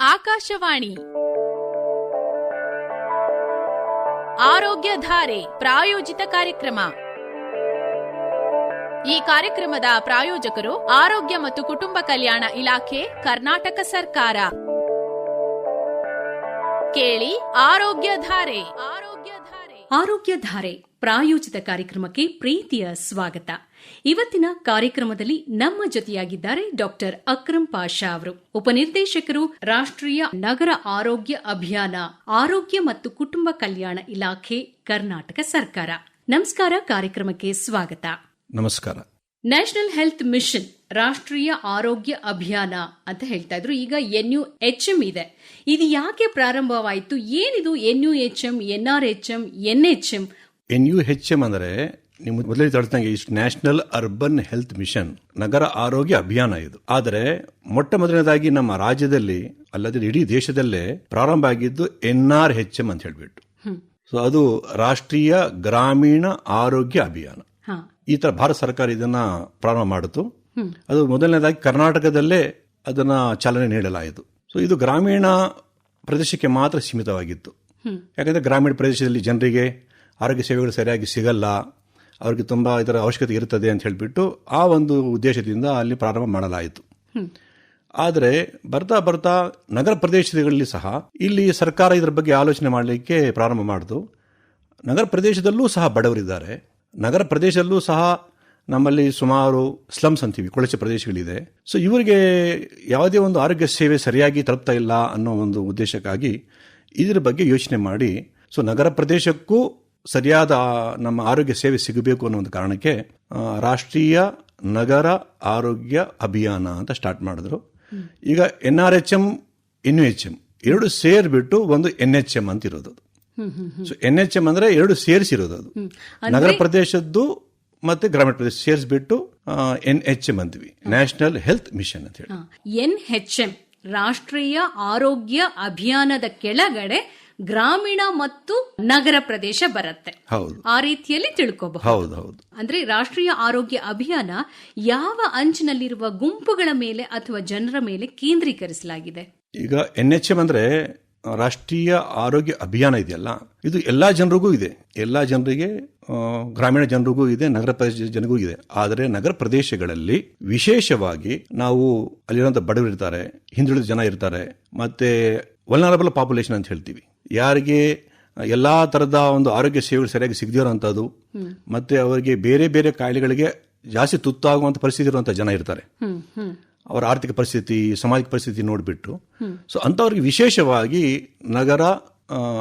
ಆಕಾಶವಾಣಿ. ಆರೋಗ್ಯ ಧಾರೆ ಪ್ರಾಯೋಜಿತ ಕಾರ್ಯಕ್ರಮ. ಈ ಕಾರ್ಯಕ್ರಮದ ಪ್ರಾಯೋಜಕರು ಆರೋಗ್ಯ ಮತ್ತು ಕುಟುಂಬ ಕಲ್ಯಾಣ ಇಲಾಖೆ, ಕರ್ನಾಟಕ ಸರ್ಕಾರ. ಕೇಳಿ ಆರೋಗ್ಯ ಧಾರೆ ಆರೋಗ್ಯ ಧಾರೆ ಆರೋಗ್ಯ ಧಾರೆ ಪ್ರಾಯೋಜಿತ ಕಾರ್ಯಕ್ರಮಕ್ಕೆ ಪ್ರೀತಿಯ ಸ್ವಾಗತ. ಇವತ್ತಿನ ಕಾರ್ಯಕ್ರಮದಲ್ಲಿ ನಮ್ಮ ಜೊತೆಯಾಗಿದ್ದಾರೆ ಡಾಕ್ಟರ್ ಅಕ್ರಂ ಪಾಷಾ ಅವರು. ಉಪನಿರ್ದೇಶಕರು ರಾಷ್ಟ್ರೀಯ ನಗರ ಆರೋಗ್ಯ ಅಭಿಯಾನ ಆರೋಗ್ಯ ಮತ್ತು ಕುಟುಂಬ ಕಲ್ಯಾಣ ಇಲಾಖೆ ಕರ್ನಾಟಕ ಸರ್ಕಾರ. ನಮಸ್ಕಾರ ಕಾರ್ಯಕ್ರಮಕ್ಕೆ ಸ್ವಾಗತ. ನಮಸ್ಕಾರ. ನ್ಯಾಷನಲ್ ಹೆಲ್ತ್ ಮಿಷನ್ ರಾಷ್ಟ್ರೀಯ ಆರೋಗ್ಯ ಅಭಿಯಾನ ಅಂತ ಹೇಳ್ತಾ ಇದ್ರು. ಈಗ ಎನ್ ಯು ಎಚ್ ಎಂ ಇದೆ. ಇದು ಯಾಕೆ ಪ್ರಾರಂಭವಾಯಿತು? ಏನಿದು N U H M N R H M N H M? N U H M ಅಂದರೆ ನೀವು ಮೊದಲೇ ತಿಳಿದಂಗೆ ಇಷ್ಟು ನ್ಯಾಷನಲ್ ಅರ್ಬನ್ ಹೆಲ್ತ್ ಮಿಷನ್ ನಗರ ಆರೋಗ್ಯ ಅಭಿಯಾನ ಇದು. ಆದರೆ ಮೊಟ್ಟ ಮೊದಲನೇದಾಗಿ ನಮ್ಮ ರಾಜ್ಯದಲ್ಲಿ ಅಲ್ಲದೆ ಇಡೀ ದೇಶದಲ್ಲೇ ಪ್ರಾರಂಭ ಆಗಿದ್ದು ಎನ್ ಆರ್ ಹೆಚ್ ಎಂ ಅಂತ ಹೇಳ್ಬಿಟ್ಟು. ಸೊ ಅದು ರಾಷ್ಟ್ರೀಯ ಗ್ರಾಮೀಣ ಆರೋಗ್ಯ ಅಭಿಯಾನ. ಈ ತರ ಭಾರತ ಸರ್ಕಾರ ಇದನ್ನ ಪ್ರಾರಂಭ ಮಾಡಿತು. ಅದು ಮೊದಲನೇದಾಗಿ ಕರ್ನಾಟಕದಲ್ಲೇ ಅದನ್ನ ಚಾಲನೆ ನೀಡಲಾಯಿತು. ಸೊ ಇದು ಗ್ರಾಮೀಣ ಪ್ರದೇಶಕ್ಕೆ ಮಾತ್ರ ಸೀಮಿತವಾಗಿತ್ತು. ಯಾಕಂದ್ರೆ ಗ್ರಾಮೀಣ ಪ್ರದೇಶದಲ್ಲಿ ಜನರಿಗೆ ಆರೋಗ್ಯ ಸೇವೆಗಳು ಸರಿಯಾಗಿ ಸಿಗಲ್ಲ. ಅವ್ರಿಗೆ ತುಂಬ ಇದರ ಅವಶ್ಯಕತೆ ಇರುತ್ತದೆ ಅಂತ ಹೇಳಿಬಿಟ್ಟು ಆ ಒಂದು ಉದ್ದೇಶದಿಂದ ಅಲ್ಲಿ ಪ್ರಾರಂಭ ಮಾಡಲಾಯಿತು. ಆದರೆ ಬರ್ತಾ ಬರ್ತಾ ನಗರ ಪ್ರದೇಶಗಳಲ್ಲಿ ಸಹ ಇಲ್ಲಿ ಸರ್ಕಾರ ಇದರ ಬಗ್ಗೆ ಆಲೋಚನೆ ಮಾಡಲಿಕ್ಕೆ ಪ್ರಾರಂಭ ಮಾಡಿತು ನಗರ ಪ್ರದೇಶದಲ್ಲೂ ಸಹ ಬಡವರಿದ್ದಾರೆ. ನಗರ ಪ್ರದೇಶದಲ್ಲೂ ಸಹ ನಮ್ಮಲ್ಲಿ ಸುಮಾರು ಸ್ಲಮ್ಸ್ ಅಂತೀವಿ ಕೊಳಚೆ ಪ್ರದೇಶಗಳಿದೆ. ಸೊ ಇವರಿಗೆ ಯಾವುದೇ ಒಂದು ಆರೋಗ್ಯ ಸೇವೆ ಸರಿಯಾಗಿ ತಲುಪ್ತಾ ಇಲ್ಲ ಅನ್ನೋ ಒಂದು ಉದ್ದೇಶಕ್ಕಾಗಿ ಇದರ ಬಗ್ಗೆ ಯೋಚನೆ ಮಾಡಿ. ಸೊ ನಗರ ಪ್ರದೇಶಕ್ಕೂ ಸರಿಯಾದ ನಮ್ಮ ಆರೋಗ್ಯ ಸೇವೆ ಸಿಗಬೇಕು ಅನ್ನೋ ಒಂದು ಕಾರಣಕ್ಕೆ ರಾಷ್ಟ್ರೀಯ ನಗರ ಆರೋಗ್ಯ ಅಭಿಯಾನ ಅಂತ ಸ್ಟಾರ್ಟ್ ಮಾಡಿದ್ರು. ಈಗ N R H M N H M ಎರಡು ಸೇರ್ಬಿಟ್ಟು ಒಂದು ಎನ್ ಎಚ್ ಎಂ ಅಂತ ಇರೋದು. ಅದು. ಸೊ ಎನ್ ಎಚ್ ಎಂ ಅಂದ್ರೆ ಎರಡು ಸೇರಿಸಿರೋದು ಅದು. ನಗರ ಪ್ರದೇಶದ್ದು ಮತ್ತೆ ಗ್ರಾಮೀಣ ಪ್ರದೇಶ ಸೇರಿಸ್ಬಿಟ್ಟು ಎನ್ ಎಚ್ ಎಂ ಅಂತೀವಿ ನ್ಯಾಷನಲ್ ಹೆಲ್ತ್ ಮಿಷನ್ ಅಂತ ಹೇಳಿ. ಎನ್ ಎಚ್ ಎಂ ರಾಷ್ಟ್ರೀಯ ಆರೋಗ್ಯ ಅಭಿಯಾನದ ಕೆಳಗಡೆ ಗ್ರಾಮೀಣ ಮತ್ತು ನಗರ ಪ್ರದೇಶ ಬರುತ್ತೆ. ಹೌದು. ಆ ರೀತಿಯಲ್ಲಿ ತಿಳ್ಕೋಬಹುದು. ಹೌದು ಹೌದು. ಅಂದ್ರೆ ರಾಷ್ಟ್ರೀಯ ಆರೋಗ್ಯ ಅಭಿಯಾನ ಯಾವ ಅಂಚಿನಲ್ಲಿರುವ ಗುಂಪುಗಳ ಮೇಲೆ ಅಥವಾ ಜನರ ಮೇಲೆ ಕೇಂದ್ರೀಕರಿಸಲಾಗಿದೆ? ಈಗ ಎನ್ ಎಚ್ ಎಂ ಅಂದ್ರೆ ರಾಷ್ಟ್ರೀಯ ಆರೋಗ್ಯ ಅಭಿಯಾನ ಇದೆಯಲ್ಲ ಇದು ಎಲ್ಲಾ ಜನರಿಗೂ ಇದೆ. ಎಲ್ಲಾ ಜನರಿಗೆ ಗ್ರಾಮೀಣ ಜನರಿಗೂ ಇದೆ ನಗರ ಪ್ರದೇಶ ಜನರಿಗೂ ಇದೆ. ಆದರೆ ನಗರ ಪ್ರದೇಶಗಳಲ್ಲಿ ವಿಶೇಷವಾಗಿ ನಾವು ಅಲ್ಲಿರುವಂತ ಬಡವರು ಇರ್ತಾರೆ ಹಿಂದುಳಿದ ಜನ ಇರ್ತಾರೆ ಮತ್ತೆ ವಲ್ನರಬಲ್ ಪಾಪ್ಯುಲೇಷನ್ ಅಂತ ಹೇಳ್ತೀವಿ. ಯಾರಿಗೆ ಎಲ್ಲಾ ತರದ ಒಂದು ಆರೋಗ್ಯ ಸೇವೆಗಳು ಸರಿಯಾಗಿ ಸಿಗದಿರೋಂಥದ್ದು, ಮತ್ತೆ ಅವರಿಗೆ ಬೇರೆ ಬೇರೆ ಕಾಯಿಲೆಗಳಿಗೆ ಜಾಸ್ತಿ ತುತ್ತಾಗುವಂತ ಪರಿಸ್ಥಿತಿ ಇರುವಂತ ಜನ ಇರ್ತಾರೆ. ಅವರ ಆರ್ಥಿಕ ಪರಿಸ್ಥಿತಿ, ಸಾಮಾಜಿಕ ಪರಿಸ್ಥಿತಿ ನೋಡಿಬಿಟ್ಟು. ಸೊ ಅಂಥವ್ರಿಗೆ ವಿಶೇಷವಾಗಿ ನಗರ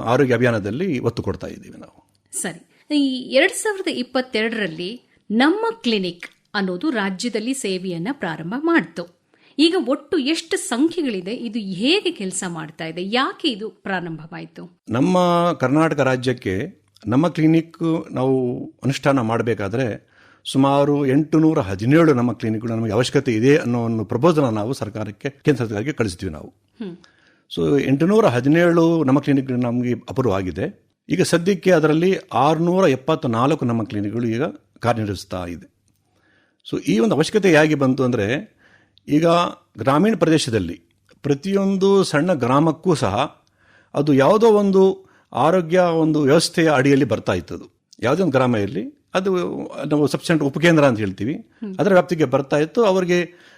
ಆರೋಗ್ಯ ಅಭಿಯಾನದಲ್ಲಿ ಒತ್ತು ಕೊಡ್ತಾ ಇದ್ದೀವಿ ನಾವು. ಸರಿ. ಈ ಎರಡ್ ಸಾವಿರದ ಇಪ್ಪತ್ತೆರಡರಲ್ಲಿ ನಮ್ಮ ಕ್ಲಿನಿಕ್ ಅನ್ನೋದು ರಾಜ್ಯದಲ್ಲಿ ಸೇವೆಯನ್ನ ಪ್ರಾರಂಭ ಮಾಡಿತು. ಈಗ ಒಟ್ಟು ಎಷ್ಟು ಸಂಖ್ಯೆಗಳಿದೆ ಇದು ಹೇಗೆ ಕೆಲಸ ಮಾಡ್ತಾ ಇದೆ ಯಾಕೆ ಇದು ಪ್ರಾರಂಭವಾಯಿತು? ನಮ್ಮ ಕರ್ನಾಟಕ ರಾಜ್ಯಕ್ಕೆ ನಮ್ಮ ಕ್ಲಿನಿಕ್ ನಾವು ಅನುಷ್ಠಾನ ಮಾಡಬೇಕಾದ್ರೆ ಸುಮಾರು ಎಂಟು ನೂರ ಹದಿನೇಳು ನಮ್ಮ ಕ್ಲಿನಿಕ್ಗಳು ನಮಗೆ ಅವಶ್ಯಕತೆ ಇದೆ ಅನ್ನೋ ಒಂದು ಪ್ರಪೋಸಲ್ ನಾವು ಸರ್ಕಾರಕ್ಕೆ ಕೇಂದ್ರ ಸರ್ಕಾರಕ್ಕೆ ಕಳಿಸ್ತೀವಿ ನಾವು. ಸೊ ಎಂಟುನೂರ ಹದಿನೇಳು ನಮ್ಮ ಕ್ಲಿನಿಕ್ಗಳು ನಮಗೆ ಅಪರವಾಗಿದೆ ಆಗಿದೆ. ಈಗ ಸದ್ಯಕ್ಕೆ ಅದರಲ್ಲಿ ಆರುನೂರ ಎಪ್ಪತ್ತ ನಾಲ್ಕು ನಮ್ಮ ಕ್ಲಿನಿಕ್ಗಳು ಈಗ ಕಾರ್ಯನಿರ್ವಹಿಸ್ತಾ ಇದೆ. ಸೊ ಈ ಒಂದು ಅವಶ್ಯಕತೆ ಹೇಗೆ ಬಂತು ಅಂದರೆ ಈಗ ಗ್ರಾಮೀಣ ಪ್ರದೇಶದಲ್ಲಿ ಪ್ರತಿಯೊಂದು ಸಣ್ಣ ಗ್ರಾಮಕ್ಕೂ ಸಹ ಅದು ಯಾವುದೋ ಒಂದು ಆರೋಗ್ಯ ಒಂದು ವ್ಯವಸ್ಥೆಯ ಅಡಿಯಲ್ಲಿ ಬರ್ತಾ ಇತ್ತದು ಯಾವುದೇ ಒಂದು ಗ್ರಾಮ ಇರಲಿ ಅದು ನಾವು ಸಬ್ಸೆಂಟ್ ಉಪಕೇಂದ್ರ ಅಂತ ಹೇಳ್ತೀವಿ. ಅದರ ವ್ಯಾಪ್ತಿಗೆ ಬರ್ತಾ ಇತ್ತು ಅವರಿಗೆ